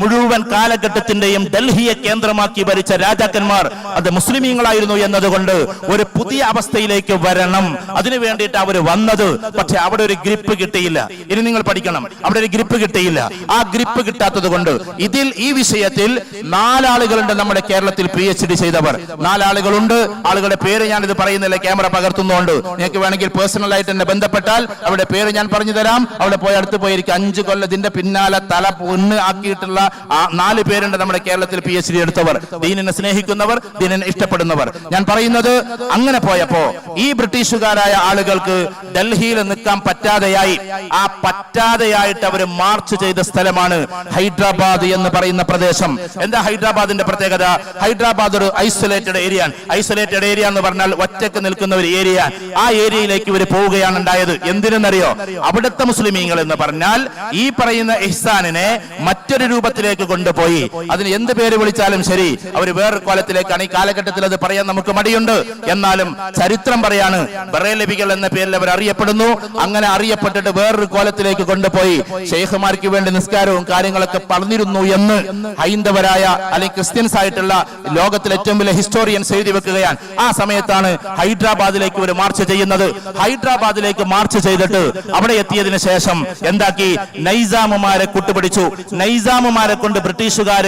മുഴുവൻ കാലഘട്ടത്തിന്റെയും ഡൽഹിയെ കേന്ദ്രമാക്കി ഭരിച്ച രാജാക്കന്മാർ അത് മുസ്ലിമീങ്ങളായിരുന്നു എന്നതുകൊണ്ട് ഒരു പുതിയ അവസ്ഥയിലേക്ക് വരണം. അതിനു വേണ്ടിയിട്ട് അവർ വന്നത് പക്ഷെ അവിടെ ഒരു ഗ്രിപ്പ് കിട്ടിയില്ല. ഇനി നിങ്ങൾ പഠിക്കണം. അവിടെ ഒരു ഗ്രിപ്പ് കിട്ടിയില്ല. ആ ഗ്രിപ്പ് കിട്ടാത്തത് കൊണ്ട് ഇതിൽ ഈ വിഷയത്തിൽ നാലാളുകളുണ്ട് നമ്മുടെ കേരളത്തിൽ പി എച്ച് ഡി ചെയ്തവർ. നാലാളുകളുണ്ട്. ആളുകളുടെ പേര് ഞാൻ ഇത് പറയുന്നില്ല. ക്യാമറ പകർത്തുന്നതുകൊണ്ട് നിങ്ങൾക്ക് വേണമെങ്കിൽ പേഴ്സണൽ ആയിട്ട് എന്നെ ബന്ധപ്പെട്ടാൽ അവരുടെ പേര് ഞാൻ പറഞ്ഞു തരാം. അവിടെ പോയി അടുത്ത് പോയിരിക്കും. അഞ്ചു കൊല്ലത്തിന്റെ പിന്നാലെ തല പൊണ്ണ് ആക്കിയിട്ടുള്ള ആ നാല് പേരുണ്ട് നമ്മുടെ കേരളത്തിൽ പി എച്ച് ഡി എടുത്തവർ. ദീനിനെ സ്നേഹിക്കുന്നവർ ദീനിനെ ഇഷ്ടപ്പെടുന്നവർ. ഞാൻ പറയുന്നത് അങ്ങനെ പോയപ്പോ ഈ ബ്രിട്ടീഷുകാരായ ആളുകൾക്ക് ഡൽഹിയിൽ നിൽക്കാൻ പറ്റാതെയായി. ആ പറ്റാതെയായിട്ട് അവർ മാർച്ച് ചെയ്ത സ്ഥലമാണ് ഹൈദരാബാദ് എന്ന് പറയുന്ന പ്രദേശം. എന്താ ഹൈദരാബാദിന്റെ പ്രത്യേകത? ഹൈദരാബാദ് ഒരു ഐസൊലേറ്റഡ് ഏരിയ ഐസൊലേറ്റഡ് ഏരിയ എന്ന് പറഞ്ഞാൽ ഒറ്റയ്ക്ക് നിൽക്കുന്ന ഒരു ഏരിയ. ആ ഏരിയയിലേക്ക് ഇവർ പോവുകയാണ് ഉണ്ടായത്. എന്തിനെന്നറിയോ? അവിടുത്തെ മുസ്ലിമീങ്ങൾ എന്ന് പറഞ്ഞാൽ ഈ പറയുന്ന ഇഹ്സാനിനെ മറ്റൊരു രൂപത്തിലേക്ക് കൊണ്ടുപോയി. അതിന് എന്ത് പേര് വിളിച്ചാലും ശരി. അവർ വേറൊരു കോലത്തിലേക്കാണ് ഈ കാലഘട്ടത്തിൽ അത് പറയാൻ നമുക്ക് മടിയുണ്ട്. എന്നാലും ചരിത്രം പറയാണ്. ബറേലബികൾ എന്ന പേരിൽ അവർ അറിയപ്പെടുന്നു. അങ്ങനെ അറിയപ്പെട്ടിട്ട് വേറൊരു കോലത്തിലേക്ക് കൊണ്ടുപോയി. ഷെയ്ഖുമാർക്ക് വേണ്ടി നിസ്കാരവും കാര്യങ്ങളൊക്കെ പറഞ്ഞിരുന്നു എന്ന് ഹൈന്ദവരായ അല്ലെങ്കിൽ ക്രിസ്ത്യൻസ് ആയിട്ടുള്ള ലോകത്തിലെ ഏറ്റവും വലിയ ഹിസ്റ്റോറിയൻസ് എഴുതി വെക്കുകയാണ്. ആ സമയത്താണ് ഹൈദരാബാദിലേക്ക് ഒരു മാർച്ച് ചെയ്യുന്നത്. ഹൈദരാബാദിലേക്ക് മാർച്ച് ചെയ്തിട്ട് അവിടെ എത്തിയതിനു ശേഷം എന്താക്കി? നൈസാമുമാരെ കൂട്ടുപിടിച്ചു. നൈസാമുമാരെ കൊണ്ട് ബ്രിട്ടീഷുകാർ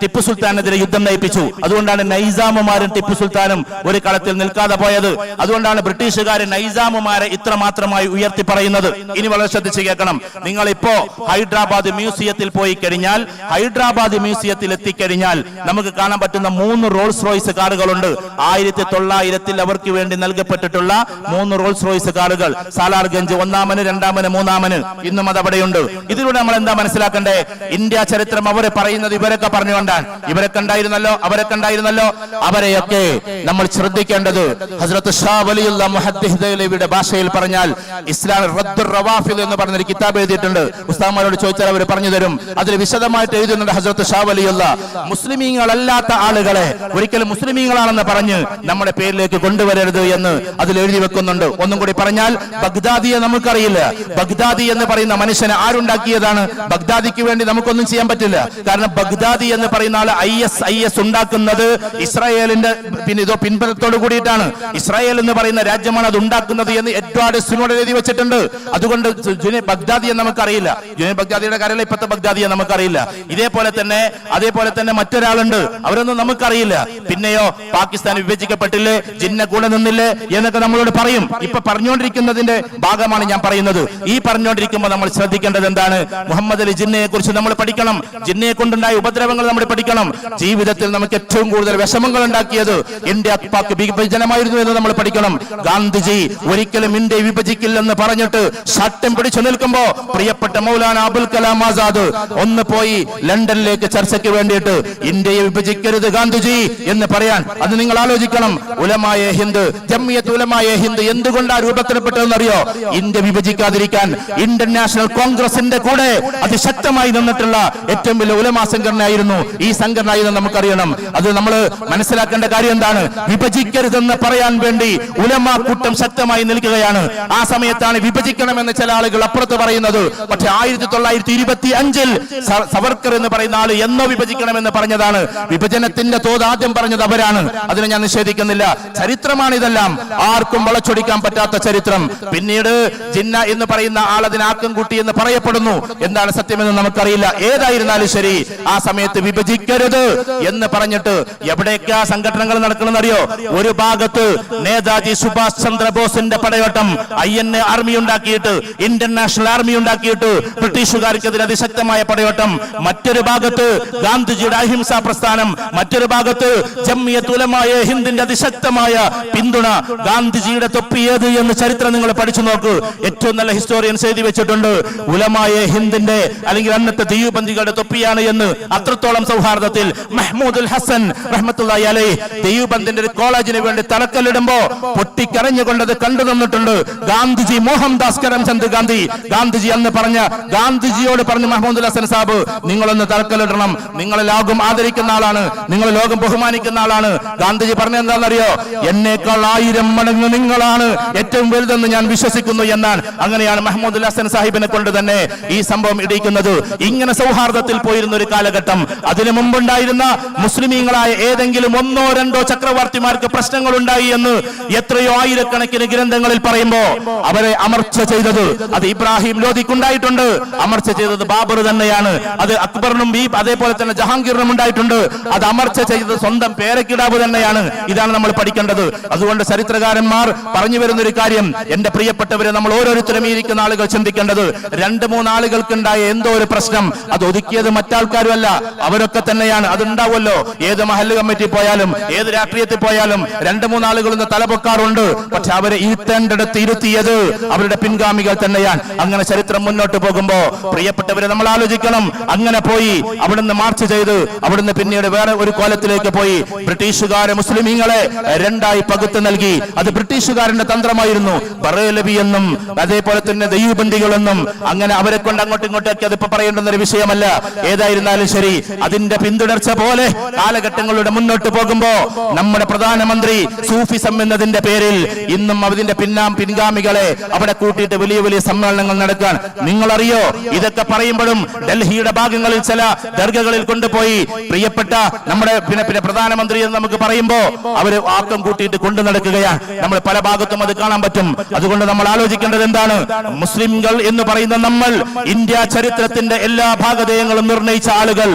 ടിപ്പു സുൽത്താനെതിരെ യുദ്ധം നയിപ്പിച്ചു. അതുകൊണ്ടാണ് നൈസാമുമാരും ടിപ്പു സുൽത്താനും ഒരു കളത്തിൽ നിൽക്കാതെ പോയത്. അതുകൊണ്ടാണ് ബ്രിട്ടീഷുകാർ നൈസാമുമാരെ ഇത്ര മാത്രമായി ഉയർത്തി പറയുന്നത്. ഇനി വളരെ ശ്രദ്ധിച്ചു കേൾക്കണം. നിങ്ങൾ ഇപ്പോ ഹൈദരാബാദ് മ്യൂസിയത്തിൽ പോയി കഴിഞ്ഞാൽ ഹൈദരാബാദ് മ്യൂസിയത്തിൽ എത്തിക്കഴിഞ്ഞാൽ നമുക്ക് കാണാൻ പറ്റുന്ന മൂന്ന് റോൾസ് റോയ്സ് കാറുകളുണ്ട്. ആയിരത്തി തൊള്ളായിരത്തിൽ അവർക്ക് വേണ്ടി നൽകപ്പെട്ടിട്ടുള്ള മൂന്ന് റോൾസ് റോയ്സ് കാറുകൾ. സാലാർഗഞ്ച് ഒന്നാമന് രണ്ടാമന് മൂന്നാമന് ഇന്നും അത് അവിടെയുണ്ട് ഇതിലൂടെ നമ്മൾ എന്താ മനസ്സിലാക്കണ്ടേ ഇന്ത്യ ചരിത്രം അവരെ പറയുന്നത് ഇവരൊക്കെ പറഞ്ഞുകൊണ്ടാണ്. ഇവരൊക്കെ ഉണ്ടായിരുന്നല്ലോ അവരൊക്കെ ഉണ്ടായിരുന്നല്ലോ. അവരെയൊക്കെ നമ്മൾ ശ്രദ്ധിക്കേണ്ടത്. ഹസ്രത്ത് ഷാ വലിയുള്ള മുഹദ്ദിഹയുടെ ഭാഷയിൽ പറഞ്ഞാൽ ഇസ്ലാം റദ്ദുർ റവാഫിൽ എന്ന് പറഞ്ഞൊരു കിതാബ് എഴുതിയിട്ടുണ്ട്. ഉസ്താമാരോട് ചോദിച്ചാൽ അവർ പറഞ്ഞു തരും. അതിൽ വിശദമായിട്ട് എഴുതുന്നുണ്ട് ഹസ്രത്ത് ഷാ വലിയുള്ള മുസ്ലിമീങ്ങളല്ലാത്ത ആളുകളെ ഒരിക്കലും മുസ്ലിമീങ്ങളാണെന്ന് പറഞ്ഞ് നമ്മുടെ പേരിലേക്ക് കൊണ്ടുവരരുത് എന്ന് അതിൽ എഴുതി വെക്കുന്നുണ്ട്. ഒന്നും കൂടി പറഞ്ഞാൽ ബഗ്ദാദിയെ നമുക്കറിയില്ല. ബഗ്ദാദി എന്ന് പറയുന്ന മനുഷ്യനെ ആരുണ്ടാക്കിയതാണ്? ബഗ്ദാദിക്ക് വേണ്ടി നമുക്കൊന്നും ചെയ്യാൻ പറ്റില്ല. പറ്റില്ല കാരണം ബഗ്ദാദി എന്ന് പറയുന്ന ആൾ ഐ എസ് ഐ എസ് ഉണ്ടാക്കുന്നത് ഇസ്രായേലിന്റെ പിന്നെ ഇതോ പിൻബലത്തോട് കൂടിയിട്ടാണ്. ഇസ്രായേൽ എന്ന് പറയുന്ന രാജ്യമാണ് അത് ഉണ്ടാക്കുന്നത് എന്ന് എഡ്വാർഡ് സിനോട് എഴുതി വെച്ചിട്ടുണ്ട്. അതുകൊണ്ട് ജുനൈ ബഗ്ദാദിയെ നമുക്കറിയില്ല. ജുനൈ ബഗ്ദാദിയുടെ കാര്യമല്ല ഇപ്പത്തെ ബഗ്ദാദിയെ നമുക്കറിയില്ല. ഇതേപോലെ തന്നെ അതേപോലെ തന്നെ മറ്റൊരാളുണ്ട്. അവരൊന്നും നമുക്കറിയില്ല. പിന്നെയോ പാകിസ്ഥാൻ വിഭജിക്കപ്പെട്ടില്ലേ? ജിന്ന കൂടെ നിന്നില്ലേ? എന്നൊക്കെ നമ്മളോട് പറയും. ഇപ്പൊ പറഞ്ഞുകൊണ്ടിരിക്കുന്നതിന്റെ ഭാഗമാണ് ഞാൻ പറയുന്നത്. ഈ പറഞ്ഞുകൊണ്ടിരിക്കുമ്പോൾ നമ്മൾ ശ്രദ്ധിക്കേണ്ടത് എന്താണ്? മുഹമ്മദ് അലി ജിന്നയെ കുറിച്ച് നമ്മൾ പഠിക്കണം. ജിന്നയെ കൊണ്ടുണ്ടായ ഉപദ്രവങ്ങൾ നമ്മൾ പഠിക്കണം. ജീവിതത്തിൽ നമുക്ക് ഏറ്റവും കൂടുതൽ വിഷമങ്ങൾ ഉണ്ടാക്കിയത് ഇന്ത്യ പാക് വിഭജനമായിരുന്നു എന്ന് നമ്മൾ പഠിക്കണം. ഗാന്ധിജി ഒരിക്കലും ഇന്ത്യ വിഭജിക്കില്ലെന്ന് പറഞ്ഞിട്ട് ശട്ടം പിടിച്ചു നിൽക്കുമ്പോ പ്രിയപ്പെട്ട മൗലാന അബുൽ കലാം ആസാദ് ഒന്ന് പോയി ലണ്ടനിലേക്ക് ചർച്ചയ്ക്ക് വേണ്ടിയിട്ട് ഇന്ത്യയെ വിഭജിക്കരുത് ഗാന്ധിജി എന്ന് പറയാൻ. അത് നിങ്ങൾ ആലോചിക്കണം. ഉലമായ ഹിന്ദ് ജമ്മിയത്ത് ഉലമായ ഹിന്ദ് എന്തുകൊണ്ടാണ് രൂപത്തിൽപ്പെട്ടതെന്ന് അറിയോ ഇന്ത്യ വിഭജിക്കാതിരിക്കാൻ ഇന്ത്യൻ നാഷണൽ കോൺഗ്രസിന്റെ കൂടെ അതിശക്തമായി നിന്നിട്ടുള്ള ഏറ്റവും വലിയ ഉലമാ സംഘടനയായിരുന്നു ഈ സംഘടന എന്ന് നമുക്കറിയണം. അത് നമ്മൾ മനസ്സിലാക്കേണ്ട കാര്യം എന്താണ്? വിഭജിക്കരുതെന്ന് പറയാൻ വേണ്ടി ഉലമാ കൂട്ടം ശക്തമായി നിൽക്കുകയാണ്. ആ സമയത്താണ് വിഭജിക്കണമെന്ന് ചില ആളുകൾ അപ്പുറത്ത് പറയുന്നത്. പക്ഷെ ആയിരത്തി തൊള്ളായിരത്തി ഇരുപത്തി അഞ്ചിൽ സവർക്കർ എന്ന് പറയുന്ന ആൾ എന്നോ വിഭജിക്കണമെന്ന് പറഞ്ഞതാണ്. വിഭജനത്തിന്റെ തോത് ആദ്യം പറഞ്ഞത് അവരാണ്. അതിനെ ഞാൻ നിഷേധിക്കുന്നില്ല. ചരിത്രമാണ് ഇതെല്ലാം. ആർക്കും വളച്ചൊടിക്കാൻ പറ്റാത്ത ചരിത്രം. പിന്നീട് ജിന്ന എന്ന് പറയുന്ന ആൾ അതിനാക്കും കൂട്ടി എന്ന് പറയപ്പെടുന്നു. എന്താണ് സത്യമെന്ന് നമുക്കറിയില്ല. ഏതായിരുന്നാലും ശരി ആ സമയത്ത് വിഭജിക്കരുത് എന്ന് പറഞ്ഞിട്ട് എവിടെയൊക്കെ ആ സംഘടനകൾ നടക്കണമെന്നറിയോ ഒരു ഭാഗത്ത് നേതാജി സുഭാഷ് ചന്ദ്രബോസിന്റെ പടയോട്ടം ഐ എൻ എ ആർമി ഉണ്ടാക്കിയിട്ട് ഇന്ത്യൻ നാഷണൽ ആർമി ഉണ്ടാക്കിയിട്ട് ബ്രിട്ടീഷുകാർക്കെതിരെ അതിശക്തമായ പടയോട്ടം. മറ്റൊരു ഭാഗത്ത് ഗാന്ധിജിയുടെ അഹിംസാ പ്രസ്ഥാനം മറ്റൊരു ഭാഗത്ത് ജമ്മിയത്ത് ഉലമായ ഹിന്ദിന്റെ അതിശക്തമായ പിന്തുണ. ഗാന്ധിജിയുടെ തൊപ്പി ഏത് എന്ന് ചരിത്രം നിങ്ങൾ പഠിച്ചു നോക്ക്. ഏറ്റവും നല്ല ഹിസ്റ്റോറിയൻസ് എഴുതി വെച്ചിട്ടുണ്ട്. ഉലമായ ഹിന്ദിന്റെ അല്ലെങ്കിൽ അന്നത്തെ ദീപന്തികളുടെ തൊപ്പിയാണ് എന്ന് അത്രത്തോളം സൗഹാർദ്ദത്തിൽ മഹ്മൂദുൽ ഹസൻ റഹ്മത്തുള്ളാഹി അലൈഹി ദീപന്തിന്റെ ഒരു കോളേജിന് വേണ്ടി തലക്കല്ലിടുമ്പോ പൊട്ടിക്കരഞ്ഞുകൊണ്ടത് കണ്ടു നിന്നിട്ടുണ്ട്. ഗാന്ധിജി മോഹൻദാസ് കരംചന്ദ് ഗാന്ധി. ഗാന്ധിജി അന്ന് പറഞ്ഞ ഗാന്ധിജിയോട് പറഞ്ഞു മെഹ്മൂദ് ഹസൻ സാബ് നിങ്ങളൊന്ന് തലക്കല്ലിടണം. നിങ്ങൾ ലോകം ആദരിക്കുന്ന ആളാണ്. നിങ്ങൾ ലോകം ബഹുമാനിക്കുന്ന ആളാണ്. ഗാന്ധിജി പറഞ്ഞ എന്താണെന്നറിയോ? എന്നേക്കാൾ ആയിരം മടങ്ങ് നിങ്ങളാണ്. ഏറ്റവും വലുതെന്ന് ഞാൻ വിശ്വസിക്കുന്നു എന്നാണ്. അങ്ങനെയാണ് മെഹ്മൂദ് ഹസൻ സാഹിബിനെ കൊണ്ട് തന്നെ ഈ സംഭവം ഇടിക്കുന്നത് ഇങ്ങനെ സൗഹാർദ്ദത്തിൽ പോയിരുന്ന ഒരു കാലഘട്ടം. അതിനു മുമ്പുണ്ടായിരുന്ന മുസ്ലിമീങ്ങളായ ഏതെങ്കിലും ഒന്നോ രണ്ടോ ചക്രവർത്തിമാർക്ക് പ്രശ്നങ്ങൾ ഉണ്ടായി എന്ന് എത്രയോ ആയിരക്കണക്കിന് ഗ്രന്ഥങ്ങളിൽ പറയുമ്പോ അവരെ അമർച്ച ചെയ്തത് അത് ഇബ്രാഹിം ലോധിക്കുണ്ടായിട്ടുണ്ട് അമർച്ച ചെയ്തത് ബാബർ തന്നെയാണ്. അത് അക്ബറിനും ഈ അതേപോലെ തന്നെ ജഹാംഗീറിനും ഉണ്ടായിട്ടുണ്ട്. അത് അമർച്ച ചെയ്തത് സ്വന്തം പേരക്കിടാവ് തന്നെയാണ്. ഇതാണ് നമ്മൾ പഠിക്കേണ്ടത്. അതുകൊണ്ട് ചരിത്രകാരന്മാർ പറഞ്ഞു വരുന്ന ഒരു കാര്യം എന്റെ പ്രിയപ്പെട്ടവരെ നമ്മൾ ഓരോരുത്തരും ഇരിക്കുന്ന ആളുകൾ ചിന്തിക്കേണ്ടത്. രണ്ട് മൂന്ന് ആളുകൾക്കുണ്ടായ എന്തോ ഒരു പ്രശ്നം അത് ഒതുക്കിയത് മറ്റാൾക്കാരും അല്ല അവരൊക്കെ തന്നെയാണ്. അതുണ്ടാവുമല്ലോ. ഏത് മഹല്ല് കമ്മിറ്റി പോയാലും ഏത് രാഷ്ട്രീയത്തിൽ പോയാലും രണ്ട് മൂന്നാളുകൾ ഇന്ന് തലപൊക്കാറുണ്ട്. പക്ഷെ അവരെ ഈ ഇരുത്തേണ്ടടുത്ത് ഇരുത്തിയത് അവരുടെ പിൻഗാമികൾ തന്നെയാണ്. അങ്ങനെ ചരിത്രം മുന്നോട്ട് പോകുമ്പോ പ്രിയപ്പെട്ടവരെ നമ്മൾ ആലോചിക്കണം. അങ്ങനെ പോയി അവിടുന്ന് മാർച്ച് ചെയ്ത് അവിടുന്ന് പിന്നീട് വേറെ ഒരു കോലത്തിലേക്ക് പോയി. ബ്രിട്ടീഷുകാരെ മുസ്ലിമീങ്ങളെ രണ്ടായി പകുത്ത് നൽകി. അത് ബ്രിട്ടീഷുകാരന്റെ തന്ത്രമായിരുന്നു. ബറേലബി എന്നും അതേപോലെ തന്നെ ദൈവബന്ധികളെന്നും അങ്ങനെ അവരെ കൊണ്ട് അങ്ങോട്ടും ഇങ്ങോട്ടൊക്കെ അതിപ്പോ പറയേണ്ടുന്ന ഒരു വിഷയമല്ല. ഏതായിരുന്നാലും ശരി അതിന്റെ പിന്തുടർച്ച പോലെ കാലഘട്ടങ്ങളുടെ മുന്നോട്ട് പോകുമ്പോ നമ്മുടെ പ്രധാനമന്ത്രി സൂഫിസം എന്നതിന്റെ പേരിൽ ഇന്നും അതിന്റെ പിന്നാം പിൻഗാമികളെ അവിടെ കൂട്ടിയിട്ട് വലിയ വലിയ സമ്മേളനങ്ങൾ നടക്കാൻ നിങ്ങളറിയോ? ഇതൊക്കെ പറയുമ്പോഴും ഡൽഹിയുടെ ഭാഗങ്ങളിൽ ചില ദർഗകളിൽ കൊണ്ടുപോയി പ്രിയപ്പെട്ട നമ്മുടെ പിന്നെ പിന്നെ പ്രധാനമന്ത്രി എന്ന് നമുക്ക് പറയുമ്പോ അവർ ആക്കം കൂട്ടിയിട്ട് കൊണ്ടു നടക്കുകയാണ് നമ്മൾ പല ഭാഗത്തും അത് കാണാൻ പറ്റും. അതുകൊണ്ട് നമ്മൾ ആലോചിക്കേണ്ടത് എന്താണ്? മുസ്ലിംകൾ എന്ന് പറയുന്ന നമ്മൾ ഇന്ത്യ ചരിത്രത്തിന്റെ എല്ലാ ഭാഗധേയങ്ങളും നിർണയിച്ച ആളുകൾ.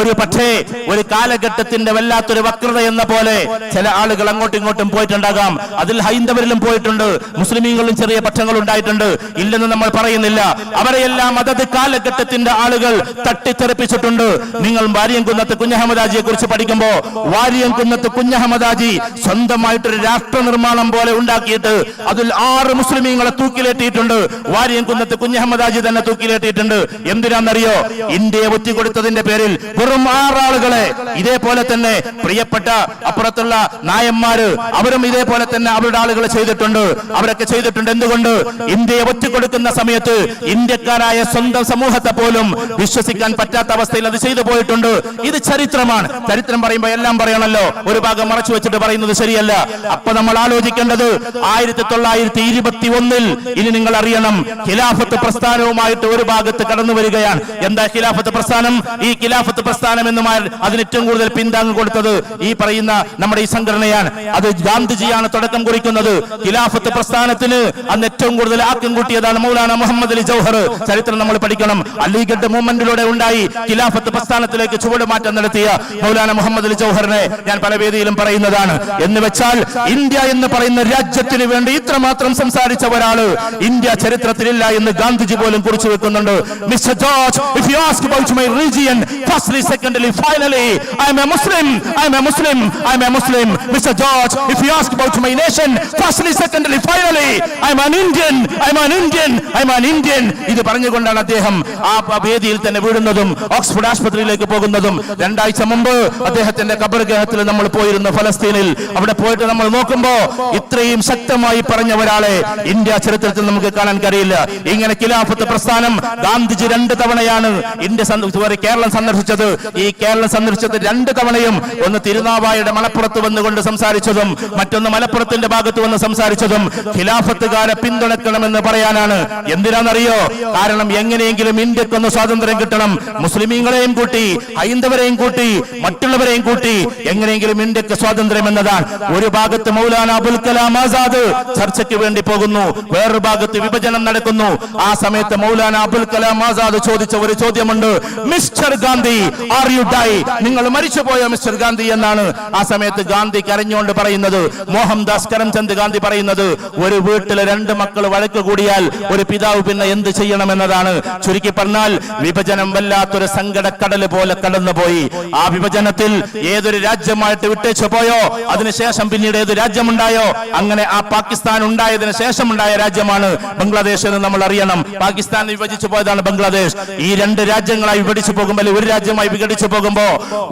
ഒരു പക്ഷേ ഒരു കാലഘട്ടത്തിന്റെ വല്ലാത്തൊരു വക്രത എന്ന പോലെ ചില ആളുകൾ അങ്ങോട്ടും ഇങ്ങോട്ടും പോയിട്ടുണ്ടാകാം. അതിൽ ഹൈന്ദവരിലും പോയിട്ടുണ്ട്. മുസ്ലിമീങ്ങളും ചെറിയ പക്ഷങ്ങൾ ഉണ്ടായിട്ടുണ്ട്. ഇല്ലെന്ന് നമ്മൾ പറയുന്നില്ല. അവരെയെല്ലാം അതത് കാലഘട്ടത്തിന്റെ ആളുകൾ തട്ടിത്തെറിപ്പിച്ചിട്ടുണ്ട്. നിങ്ങൾ വാര്യംകുന്നത്ത് കുഞ്ഞഹമ്മദാജിയെ കുറിച്ച് പഠിക്കുമ്പോ വാര്യംകുന്നത്ത് കുഞ്ഞഹമ്മദാജി സ്വന്തമായിട്ടൊരു രാഷ്ട്ര നിർമ്മാണം പോലെ ഉണ്ടാക്കിയിട്ട് അതിൽ ആറ് മുസ്ലിമീങ്ങളെ തൂക്കിലേറ്റിയിട്ടുണ്ട്. വാര്യംകുന്നത്ത് കുഞ്ഞഹമ്മദാജി തന്നെ തൂക്കിലേറ്റിയിട്ടുണ്ട്. എന്തിനാണെന്നറിയോ ഇന്ത്യയെ ഒറ്റിക്കൊടുത്തതിന്റെ പേരിൽ വെറും ആറാളുകളെ ഇതേപോലെ തന്നെ പ്രിയപ്പെട്ട അപ്പുറത്തുള്ള നായന്മാര് അവരും ഇതേപോലെ തന്നെ അവരുടെ ആളുകൾ ചെയ്തിട്ടുണ്ട്. അവരൊക്കെ ചെയ്തിട്ടുണ്ട് എന്തുകൊണ്ട്? ഇന്ത്യയെ ഒറ്റിക്കൊടുക്കുന്ന സമയത്ത് ഇന്ത്യക്കാരായ സ്വന്തം സമൂഹത്തെ പോലും വിശ്വസിക്കാൻ പറ്റാത്ത അവസ്ഥയിൽ അത് ചെയ്തു പോയിട്ടുണ്ട്. ഇത് ചരിത്രമാണ്. ചരിത്രം പറയുമ്പോൾ എല്ലാം പറയണല്ലോ. ഒരു ഭാഗം മറച്ചു വെച്ചിട്ട് പറയുന്നത് ശരിയല്ല. അപ്പൊ നമ്മൾ ആലോചിക്കേണ്ടത് ആയിരത്തി തൊള്ളായിരത്തി ഇരുപത്തി ഒന്നിൽ ഇനി നിങ്ങൾ അറിയണം ഖിലാഫത്ത് പ്രസ്ഥാനവുമായിട്ട് ഒരു ഭാഗത്ത് കടന്നു വരികയാണ്. എന്താ ഖിലാഫത്ത് പ്രസ്ഥാനം ഈ ഖിലാഫത്ത് പ്രസ്ഥാനം എന്നുമാർ അതിന് ഏറ്റവും കൂടുതൽ പിന്താങ്ങ് കൊടുത്തത് ഈ പറയുന്ന നമ്മുടെ ഈ സംഘടനയാണ്. അത് ഗാന്ധിജിയാണ് തുടക്കം കുറിക്കുന്നത്. ഖിലാഫത്ത് പ്രസ്ഥാനത്തിന് അന്ന് ഏറ്റവും കൂടുതൽ ആക്കം കൂട്ടിയതാണ് മൗലാന മുഹമ്മദ് അലി ജൗഹർ. ചരിത്രം നമ്മൾ പഠിക്കണം. അലിഗഡ് മൂവ്മെന്റിലൂടെ ഉണ്ടായി ഖിലാഫത്ത് പ്രസ്ഥാനത്തിലേക്ക് ചുവടുമാറ്റം നടത്തിയ മൗലാന മുഹമ്മദ് അലി ജൗഹറിനെ ഞാൻ പല വേദിയിലും പറയുന്നതാണ്. എന്ന് വെച്ചാൽ ഇന്ത്യ എന്ന് പറയുന്ന രാജ്യത്തിന് വേണ്ടി ഇത്രമാത്രം സംസാരിച്ച ഒരാൾ ഇന്ത്യ ചരിത്രത്തിലില്ല എന്ന് ഗാന്ധിജി പോലും കുറിച്ചു വെക്കുന്നുണ്ട്. Mister George if you ask about my region Firstly, secondly, finally, I am a Muslim. I am a Muslim. I am a Muslim. Mr. George, if you ask about my nation, firstly, secondly, finally, I am an Indian. I am an Indian. I am an Indian. ഇത് പറഞ്ഞുകൊണ്ടാണ് അദ്ദേഹം ആ വേദിയിൽ തന്നെ വീടുന്നതും Oxford ആശുപത്രിയിലേക്ക് പോകുന്നതും രണ്ടാഴ്ച മുമ്പ് അദ്ദേഹത്തിന്റെ കബർഗ്രഹത്തിൽ നമ്മൾ പോയിരുന്നു ഫലസ്തീനിൽ അവിടെ പോയിട്ട് നമ്മൾ നോക്കുമ്പോ ഇത്രയും ശക്തമായി പറഞ്ഞ ഒരാളെ ഇന്ത്യ ചരിത്രത്തിൽ നമുക്ക് കാണാൻ കഴിയില്ല ഇങ്ങനെ ഖിലാഫത്ത് പ്രസ്ഥാനം ഗാന്ധിജി രണ്ട് തവണയാണ് ഇന്ത്യ സന്ദ- കേരളം സന്ദർശിച്ചത്. ഈ കേരളം സന്ദർശിച്ചത് രണ്ട് തവണയും ഒന്ന് തിരുനാവായുടെ മലപ്പുറത്ത് വന്നുകൊണ്ട് സംസാരിച്ചതും മറ്റൊന്ന് മലപ്പുറത്തിന്റെ ഭാഗത്ത് വന്ന് സംസാരിച്ചതും ഖിലാഫത്തുകാരെ പിന്തുണക്കണമെന്ന് പറയാനാണ്. എന്തിനാണെന്നറിയോ? കാരണം എങ്ങനെയെങ്കിലും ഇന്ത്യക്കൊന്ന് സ്വാതന്ത്ര്യം കിട്ടണം. മുസ്ലിമീങ്ങളെയും കൂട്ടി ഹൈന്ദവരെയും കൂട്ടി മറ്റുള്ളവരെയും കൂട്ടി എങ്ങനെയെങ്കിലും ഇന്ത്യയ്ക്ക് സ്വാതന്ത്ര്യം എന്നതാണ്. ഒരു ഭാഗത്ത് മൗലാന അബുൽ കലാം ആസാദ് ചർച്ചയ്ക്ക് വേണ്ടി പോകുന്നു. വേറൊരു ഭാഗത്ത് വിഭജനം നടക്കുന്നു. ആ സമയത്ത് മൗലാന അബുൽ കലാം ആസാദ് ചോദിച്ച ഒരു ചോദ്യമുണ്ട്. Mister Gandhi are you die നിങ്ങൾ മരിച്ചു പോയോ മിസ്റ്റർ ഗാന്ധി എന്നാണ് ആ സമയത്ത് ഗാന്ധി കരഞ്ഞുകൊണ്ട് പറയുന്നത്. മോഹൻദാസ് കരംചന്ദ് ഗാന്ധി പറയുന്നത്. ഒരു വീട്ടിലെ രണ്ട് മക്കൾ വഴക്ക് കൂടിയാൽ ഒരു പിതാവ് പിന്നെ എന്ത് ചെയ്യണമെന്നതാണ്. ചുരുക്കി പറഞ്ഞാൽ വിഭജനം വല്ലാത്തൊരു സങ്കടക്കടൽ പോലെ കടന്നുപോയി. ആ വിഭജനത്തിൽ ഏതൊരു രാജ്യമായിട്ട് വിട്ടേച്ചു പോയോ? അതിനുശേഷം പിന്നീട് ഏത് രാജ്യമുണ്ടായോ? അങ്ങനെ ആ പാകിസ്ഥാൻ ഉണ്ടായതിനു ശേഷം ഉണ്ടായ രാജ്യമാണ് ബംഗ്ലാദേശ് എന്ന് നമ്മൾ അറിയണം. പാകിസ്ഥാൻ വിഭജിച്ചു പോയതാണ് ബംഗ്ലാദേശ്. ഈ രണ്ട് രാജ്യങ്ങളായി വിഘടിച്ചു പോകുമ്പോൾ ഒരു രാജ്യമായി വിഘടിച്ചു പോകുമ്പോ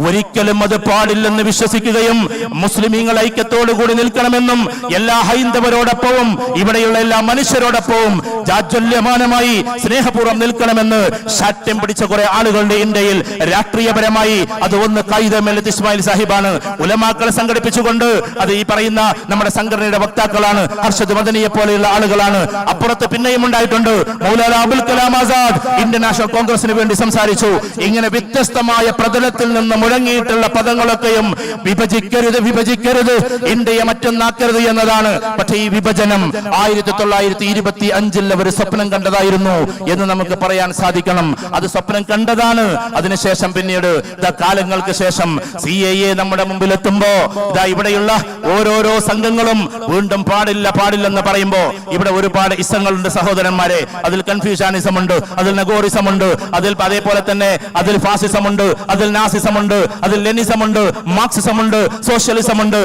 ഒരിക്കലും അത് പാടില്ലെന്ന് വിശ്വസിക്കുകയും മുസ്ലിമീങ്ങൾ ഐക്യത്തോടു കൂടി നിൽക്കണമെന്നും എല്ലാ ഹൈന്ദവരോടൊപ്പവും ഇവിടെയുള്ള എല്ലാ മനുഷ്യരോടൊപ്പവും ജാജ്വല്യമാനമായി സ്നേഹപൂർവം നിൽക്കണമെന്ന് ശാഠ്യം പിടിച്ച കുറെ ആളുകളുടെ ഇന്ത്യയിൽ രാഷ്ട്രീയപരമായി അത് ഒന്ന് കായിദമെല്ലത്ത് ഇസ്മായിൽ സാഹിബാണ്. ഉലമാക്കളെ സംഘടിപ്പിച്ചുകൊണ്ട് അത് ഈ പറയുന്ന നമ്മുടെ സംഘടനയുടെ വക്താക്കളാണ്. ഹർഷദ് മദനിയെ പോലെയുള്ള ആളുകളാണ്. അപ്പുറത്ത് പിന്നെയും ഉണ്ടായിട്ടുണ്ട് മൗലാന അബുൽ കലാം ആസാദ്. ഇന്ത്യൻ നാഷണൽ കോൺഗ്രസിന് വേണ്ടി സംസാരിച്ചു. ഇങ്ങനെ വ്യത്യസ്തമായ പ്രതലത്തിൽ നിന്ന് മുഴങ്ങിയിട്ടുള്ള പദങ്ങളൊക്കെയും വിഭജിക്കരുത് വിഭജിക്കരുത് ഇന്ത്യയെ മറ്റൊന്നാക്കരുത് എന്നതാണ്. പക്ഷേ ഈ വിഭജനം ആയിരത്തി തൊള്ളായിരത്തി ഇരുപത്തി അഞ്ചിൽ അവർ സ്വപ്നം കണ്ടതായിരുന്നു എന്ന് നമുക്ക് പറയാൻ സാധിക്കണം. അത് സ്വപ്നം കണ്ടതാണ്. അതിനുശേഷം പിന്നീട് കാലങ്ങൾക്ക് ശേഷം സി എ നമ്മുടെ മുമ്പിൽ എത്തുമ്പോ ഇതാ ഇവിടെയുള്ള ഓരോരോ സംഘങ്ങളും വീണ്ടും പാടില്ല പാടില്ലെന്ന് പറയുമ്പോ ഇവിടെ ഒരുപാട് ഇസങ്ങളുണ്ട് സഹോദരന്മാരെ. അതിൽ കൺഫ്യൂഷാനിസം ഉണ്ട് അതിൽ നഗോറിസം ഉണ്ട് അതിൽ അതേപോലെ തന്നെ അതിൽ ഫാസിസമുണ്ട് അതിൽ നാസിസമുണ്ട് അതിൽ ലെനിസമുണ്ട് മാർക്സിസമുണ്ട് സോഷ്യലിസമുണ്ട് ഉണ്ട് സോഷ്യലിസം ഉണ്ട്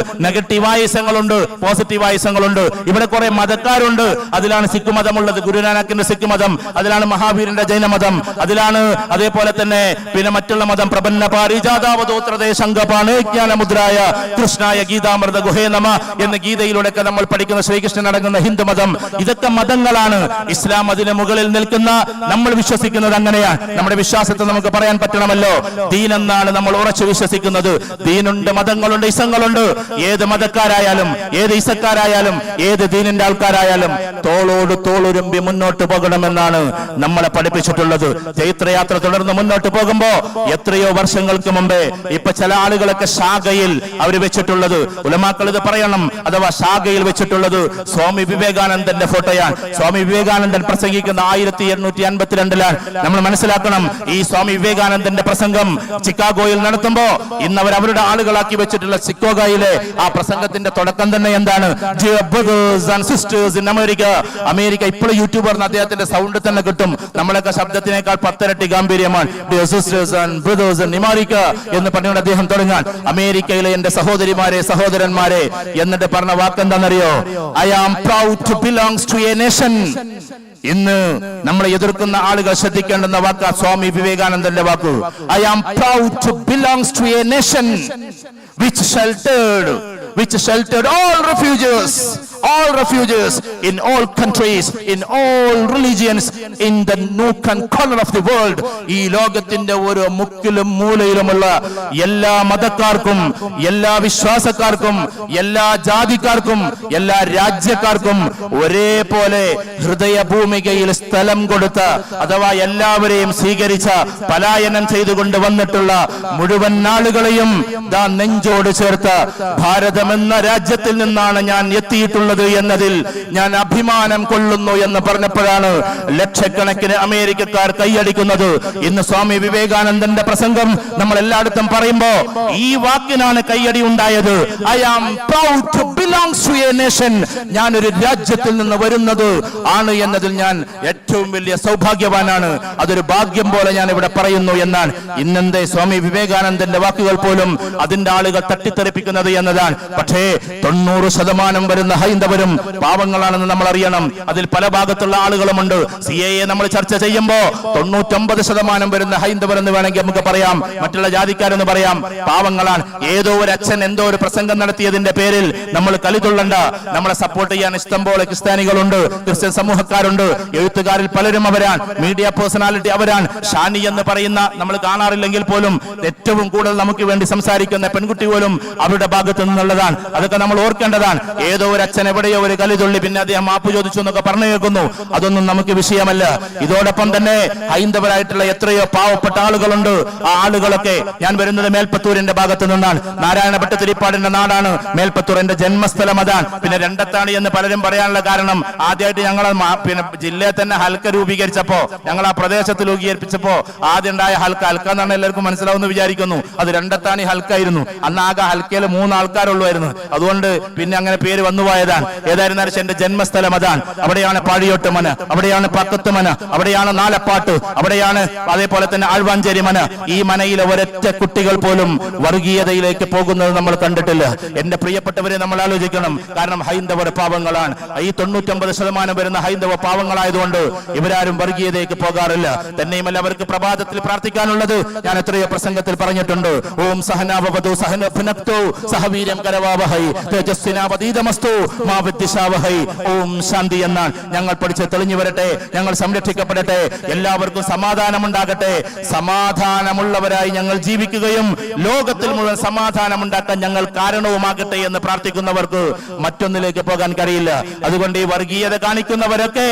ആയുസങ്ങളുണ്ട്. ഇസങ്ങളുണ്ട് പോസിറ്റീവായ ഇസങ്ങളുണ്ട് ഇവിടെ കുറെ മതക്കാരുണ്ട്. അതിലാണ് സിഖ് മതമുള്ളത് ഗുരുനാനാക്കിന്റെ സിഖ് മതം അതിലാണ് മഹാവീരന്റെ ജൈന മതം അതിലാണ് അതേപോലെ തന്നെ പിന്നെ മറ്റുള്ള മതം പ്രപന്ന പാരിജാതാവതോത്രതേ ശങ്കപാണ് ജ്ഞാനമുദ്രായ കൃഷ്ണായ ഗീതാമൃത ഗുഹേ നമ എന്ന ഗീതയിലൂടെയൊക്കെ നമ്മൾ പഠിക്കുന്ന ശ്രീകൃഷ്ണൻ അടങ്ങുന്ന ഹിന്ദു മതം. ഇതൊക്കെ മതങ്ങളാണ്. ഇസ്ലാം അതിന് മുകളിൽ നിൽക്കുന്ന നമ്മൾ വിശ്വസിക്കുന്നത് അങ്ങനെയാണ്. നമ്മുടെ വിശ്വാസത്തെ നമുക്ക് പറയാൻ പറ്റണമല്ലോ. ദീൻ എന്നാണ് നമ്മൾ ഉറച്ചു വിശ്വസിക്കുന്നത്. ദീനുണ്ട് മതങ്ങളുണ്ട് ഇസങ്ങളുണ്ട്. ഏത് മതക്കാരായാലും ഏത് ഇസക്കാരായാലും ഏത് ദീനിന്റെ ആൾക്കാരായാലും തോളോട് തോളുരുമ്പി മുന്നോട്ട് പോകണമെന്നാണ് നമ്മളെ പഠിപ്പിച്ചിട്ടുള്ളത്. ചൈത്രയാത്ര തുടർന്ന് മുന്നോട്ട് പോകുമ്പോ എത്രയോ വർഷങ്ങൾക്ക് മുമ്പേ ഇപ്പൊ ചില ആളുകളൊക്കെ ശാഖയിൽ അവർ വെച്ചിട്ടുള്ളത്. ഉലമാക്കൾ ഇത് പറയണം. അഥവാ ശാഖയിൽ വെച്ചിട്ടുള്ളത് സ്വാമി വിവേകാനന്ദന്റെ ഫോട്ടോയാണ്. സ്വാമി വിവേകാനന്ദൻ പ്രസംഗിക്കുന്ന ആയിരത്തി എണ്ണൂറ്റി അൻപത്തിരണ്ടിലാണ്. നമ്മൾ മനസ്സിലാക്കണം സ്വാമി വിവേകാനന്ദന്റെ പ്രസംഗം ചിക്കാഗോയിൽ നടത്തുമ്പോ ഇന്ന് അവർ അവരുടെ ആളുകളാക്കി വെച്ചിട്ടുള്ള ചിക്കോഗോയിലെ ആ പ്രസംഗത്തിന്റെ തുടക്കം തന്നെ എന്താണ്? America and sisters in America ഇപ്പോഴും യൂട്യൂബറിന് അദ്ദേഹത്തിന്റെ സൗണ്ട് തന്നെ കിട്ടും. നമ്മളൊക്കെ ശബ്ദത്തിനേക്കാൾ പത്തിരട്ടി ഗാംഭീര്യമാണ്. എന്ന് പറഞ്ഞുകൊണ്ട് അദ്ദേഹം തുടങ്ങാൻ. അമേരിക്കയിലെ എന്റെ സഹോദരിമാരെ സഹോദരന്മാരെ എന്നിട്ട് പറഞ്ഞ വാക്ക് എന്താണെന്നറിയോ I am proud to belongs to a nation ഇന്ന് നമ്മളെ എതിർക്കുന്ന ആളുകൾ ശ്രദ്ധിക്കേണ്ടുന്ന വാക്ക സ്വാമി വിവേകാനന്ദന്റെ വാക്ക് I am proud to belongs to a nation which sheltered which sheltered all refugees all refugees in all countries, in all religions, in the nook and corner of the world. ഈ ലോകത്തിന്റെ ഓരോ മുക്കിലും മൂലയിലുമുള്ള എല്ലാ മതക്കാർക്കും എല്ലാ വിശ്വാസക്കാർക്കും എല്ലാ ജാതിക്കാർക്കും എല്ലാ രാജ്യക്കാർക്കും ഒരേപോലെ ഹൃദയഭൂമികയിൽ സ്ഥലം കൊടുത്ത അഥവാ എല്ലാവരെയും സ്വീകരിച്ച പലായനം ചെയ്തുകൊണ്ട് വന്നിട്ടുള്ള മുഴുവൻ ആളുകളെയും ദാ നെഞ്ചോട് ചേർത്ത് ഭാരതമെന്ന രാജ്യത്തിൽ നിന്നാണ് ഞാൻ എത്തിയിട്ടുള്ളത് എന്നതിൽ ഞാൻ അഭിമാനം കൊള്ളുന്നു എന്ന് പറഞ്ഞപ്പോഴാണ് ലക്ഷക്കണക്കിന് അമേരിക്കക്കാർ കൈയടിക്കുന്നത്. ഇന്ന് സ്വാമി വിവേകാനന്ദന്റെ പ്രസംഗം നമ്മൾ എല്ലായിടത്തും പറയുമ്പോ ഈ വാക്കിനാണ് കൈയടി ഉണ്ടായത്. I am proud to belongs to a nation ഞാൻ ഒരു രാജ്യത്തിൽ നിന്ന് വരുന്നത് ആണ് എന്നതിൽ ഞാൻ ഏറ്റവും വലിയ സൗഭാഗ്യവാനാണ്. അതൊരു ഭാഗ്യം പോലെ ഞാൻ ഇവിടെ പറയുന്നു എന്നാണ്. ഇന്നത്തെ സ്വാമി വിവേകാനന്ദന്റെ വാക്കുകൾ പോലും അതിന്റെ ആളുകൾ തട്ടിത്തെറിപ്പിക്കുന്നത് എന്നതാണ്. പക്ഷേ തൊണ്ണൂറ് ശതമാനം വരുന്ന ഹൈന്ദവരും പാവങ്ങളാണെന്ന് നമ്മൾ അറിയണം അതിൽ പല ഭാഗത്തുള്ള ആളുകളുമുണ്ട്. സി എ നമ്മൾ ചർച്ച ചെയ്യുമ്പോൾ തൊണ്ണൂറ്റൊമ്പത് ശതമാനം വരുന്ന ഹൈന്ദവർ എന്ന് വേണമെങ്കിൽ നമുക്ക് പറയാം. മറ്റുള്ള ജാതിക്കാരെന്ന് പറയാം. പാവങ്ങളാണ്. ഏതോ ഒരു അച്ഛൻ എന്തോ ഒരു പ്രസംഗം നടത്തിയതിന്റെ പേരിൽ നമ്മൾ കളിതുള്ളണ്ട നമ്മളെ സപ്പോർട്ട് ചെയ്യാൻ ഇഷ്ടംപോലെ ക്രിസ്ത്യാനികളുണ്ട് ക്രിസ്ത്യൻ സമൂഹക്കാരുണ്ട്. എഴുത്തുകാരിൽ പലരും അവരാണ് മീഡിയ പേഴ്സണാലിറ്റി അവരാണ്. ഷാനി എന്ന് പറയുന്ന നമ്മൾ കാണാറില്ലെങ്കിൽ പോലും ഏറ്റവും കൂടുതൽ നമുക്ക് വേണ്ടി സംസാരിക്കുന്ന പെൺകുട്ടി പോലും അവരുടെ ഭാഗത്ത് നിന്നുള്ളതാണ്. അതൊക്കെ നമ്മൾ ഓർക്കേണ്ടതാണ്. ഏതോ ഒരു അച്ഛൻ എവിടെയോ ഒരു കലിതുള്ളി പിന്നെ അദ്ദേഹം മാപ്പ് ചോദിച്ചു എന്നൊക്കെ പറഞ്ഞു കേൾക്കുന്നു അതൊന്നും നമുക്ക് വിഷയമല്ല. ഇതോടൊപ്പം തന്നെ ഹൈന്ദവരായിട്ടുള്ള എത്രയോ പാവപ്പെട്ട ആളുകളുണ്ട്. ആ ആളുകളൊക്കെ ഞാൻ വരുന്നത് മേൽപ്പത്തൂരിന്റെ ഭാഗത്ത് നിന്നാണ്. നാരായണ ഭട്ടത്തിരിപ്പാടിന്റെ നാടാണ് മേൽപ്പത്തൂർ. എന്റെ ജന്മസ്ഥലം അതാണ്. പിന്നെ രണ്ടത്താണ് എന്ന് പലരും പറയാനുള്ള കാരണം ആദ്യമായിട്ട് ഞങ്ങൾ പിന്നെ ജില്ലയെ തന്നെ ഹൽക്ക രൂപീകരിച്ചപ്പോ ഞങ്ങൾ ആ പ്രദേശത്ത് രൂപീകരിപ്പിച്ചപ്പോ ആദ്യം ഉണ്ടായ ഹൽക്ക ഹൽക്ക എന്നാണ് എല്ലാവർക്കും മനസ്സിലാവുമെന്ന് വിചാരിക്കുന്നു. അത് രണ്ടത്താണി ഹൽക്കായിരുന്നു. അന്ന് ആകെ ഹൽക്കയിൽ മൂന്ന് ആൾക്കാരുള്ളായിരുന്നു അതുകൊണ്ട് പിന്നെ അങ്ങനെ പേര് വന്നു പോയതാണ്. ഏതായിരുന്നാലും എന്റെ ജന്മസ്ഥലം അതാണ്. അവിടെയാണ് പാഴിയോട്ട് മന അവിടെയാണ് പക്കത്ത് മന അവിടെയാണ് നാലപ്പാട്ട് അവിടെയാണ് അതേപോലെ തന്നെ ആഴ്വാഞ്ചേരി മന. ഈ മനയിലെ ഒരൊറ്റ കുട്ടികൾ പോലും വർഗീയതയിലേക്ക് പോകുന്നത് നമ്മൾ കണ്ടിട്ടില്ല. എന്റെ പ്രിയപ്പെട്ടവരെ നമ്മൾ ആലോചിക്കണം. കാരണം ഹൈന്ദവർ പാവങ്ങളാണ്. ഈ തൊണ്ണൂറ്റൊമ്പത് ശതമാനം വരുന്ന ഹൈന്ദവ പാവങ്ങളായതുകൊണ്ട് ഇവരാരും വർഗീയതയ്ക്ക് പോകാറില്ല. തന്നെയുമല്ല അവർക്ക് പ്രഭാതത്തിൽ പ്രാർത്ഥിക്കാനുള്ളത്. ഞാൻ എത്രയോ പ്രസംഗത്തിൽ പറഞ്ഞിട്ടുണ്ട്. ഓം സഹനാവതു സഹനഭുനക്തോ സഹവീര്യം കരവാവഹൈ തേജസ്വിനാവതീതമസ്തു മാ ഓം ശാന്തി എന്നാണ് ഞങ്ങൾ പഠിച്ച് തെളിഞ്ഞു വരട്ടെ. ഞങ്ങൾ സംരക്ഷിക്കപ്പെടട്ടെ. എല്ലാവർക്കും സമാധാനമുണ്ടാകട്ടെ. സമാധാനമുള്ളവരായി ഞങ്ങൾ ജീവിക്കുകയും ലോകത്തിൽ മുഴുവൻ സമാധാനമുണ്ടാക്കാൻ ഞങ്ങൾ കാരണവുമാകട്ടെ എന്ന് പ്രാർത്ഥിക്കുന്നവർക്ക് മറ്റൊന്നിലേക്ക് പോകാൻ കഴിയില്ല. അതുകൊണ്ട് ഈ വർഗീയത കാണിക്കുന്നവരൊക്കെ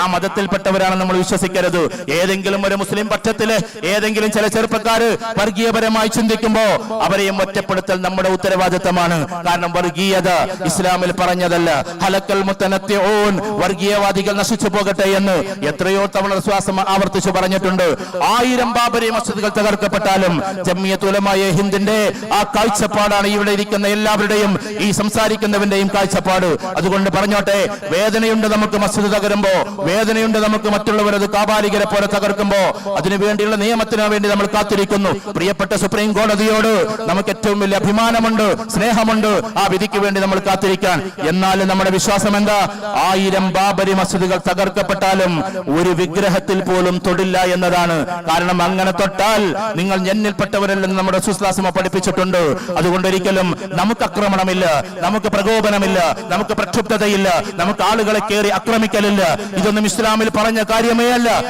ആ മതത്തിൽപ്പെട്ടവരാണ് നമ്മൾ വിശ്വസിക്കരുത്. ഏതെങ്കിലും ഒരു മുസ്ലിം പക്ഷത്തിൽ ഏതെങ്കിലും ചില ചെറുപ്പക്കാര് വർഗീയപരമായി ചിന്തിക്കുമ്പോ അവരെയും ഒറ്റപ്പെടുത്തൽ നമ്മുടെ ഉത്തരവാദിത്തമാണ്. കാരണം വർഗീയത ഇസ്ലാമിൽ പറഞ്ഞതല്ല. ഹലക്കൽ മുത്തനത്തെ ഓൻ വർഗീയവാദികൾ നശിച്ചു പോകട്ടെ എന്ന് എത്രയോ തവണ ശ്വാസം ആവർത്തിച്ചു പറഞ്ഞിട്ടുണ്ട്. ആയിരം ബാബരി മസ്ജിദുകൾ തകർക്കപ്പെട്ടാലും ജമ്മിയ തുലമായ ഹിന്ദിന്റെ ആ കാഴ്ചപ്പാടാണ് ഇവിടെ ഇരിക്കുന്ന എല്ലാവരുടെയും ഈ സംസാരിക്കുന്നവന്റെയും കാഴ്ചപ്പാട്. അതുകൊണ്ട് പറഞ്ഞോട്ടെ വേദനയുണ്ട് നമുക്ക് മസ്ജിദ് തകരുമ്പോ വേദനയുണ്ട് നമുക്ക് മറ്റുള്ളവരത് കാപാലികരെ പോലെ തകർക്കുമ്പോ അതിനു വേണ്ടിയുള്ള നിയമത്തിന് വേണ്ടി നമ്മൾ കാത്തിരിക്കുന്നു. പ്രിയപ്പെട്ട സുപ്രീം കോടതിയോട് നമുക്ക് ഏറ്റവും വലിയ അഭിമാനമുണ്ട് സ്നേഹമുണ്ട് ആ വിധിക്ക് വേണ്ടി നമ്മൾ കാത്തിരിക്കാൻ. എന്നാലും നമ്മുടെ വിശ്വാസം എന്താ? ആയിരം ബാബരി മസ്ജിദുകൾ തകർക്കപ്പെട്ടാലും ഒരു വിഗ്രഹത്തിൽ പോലും തൊടില്ല എന്നതാണ്. കാരണം അങ്ങനെ തൊട്ടാൽ നിങ്ങൾ എന്നിൽപ്പെട്ടവരല്ലെന്ന് നമ്മുടെ സുസ്ലാസിമ പഠിപ്പിച്ചിട്ടുണ്ട്. അതുകൊണ്ട് ഒരിക്കലും നമുക്ക് ആക്രമണമില്ല നമുക്ക് പ്രകോപനമില്ല നമുക്ക് പ്രക്ഷുബ്ധതയില്ല നമുക്ക് ആളുകളെ കയറി ആക്രമിക്കലില്ല. ഇതൊന്നും ഇസ്ലാമിൽ പറഞ്ഞ കാര്യമേ അല്ല.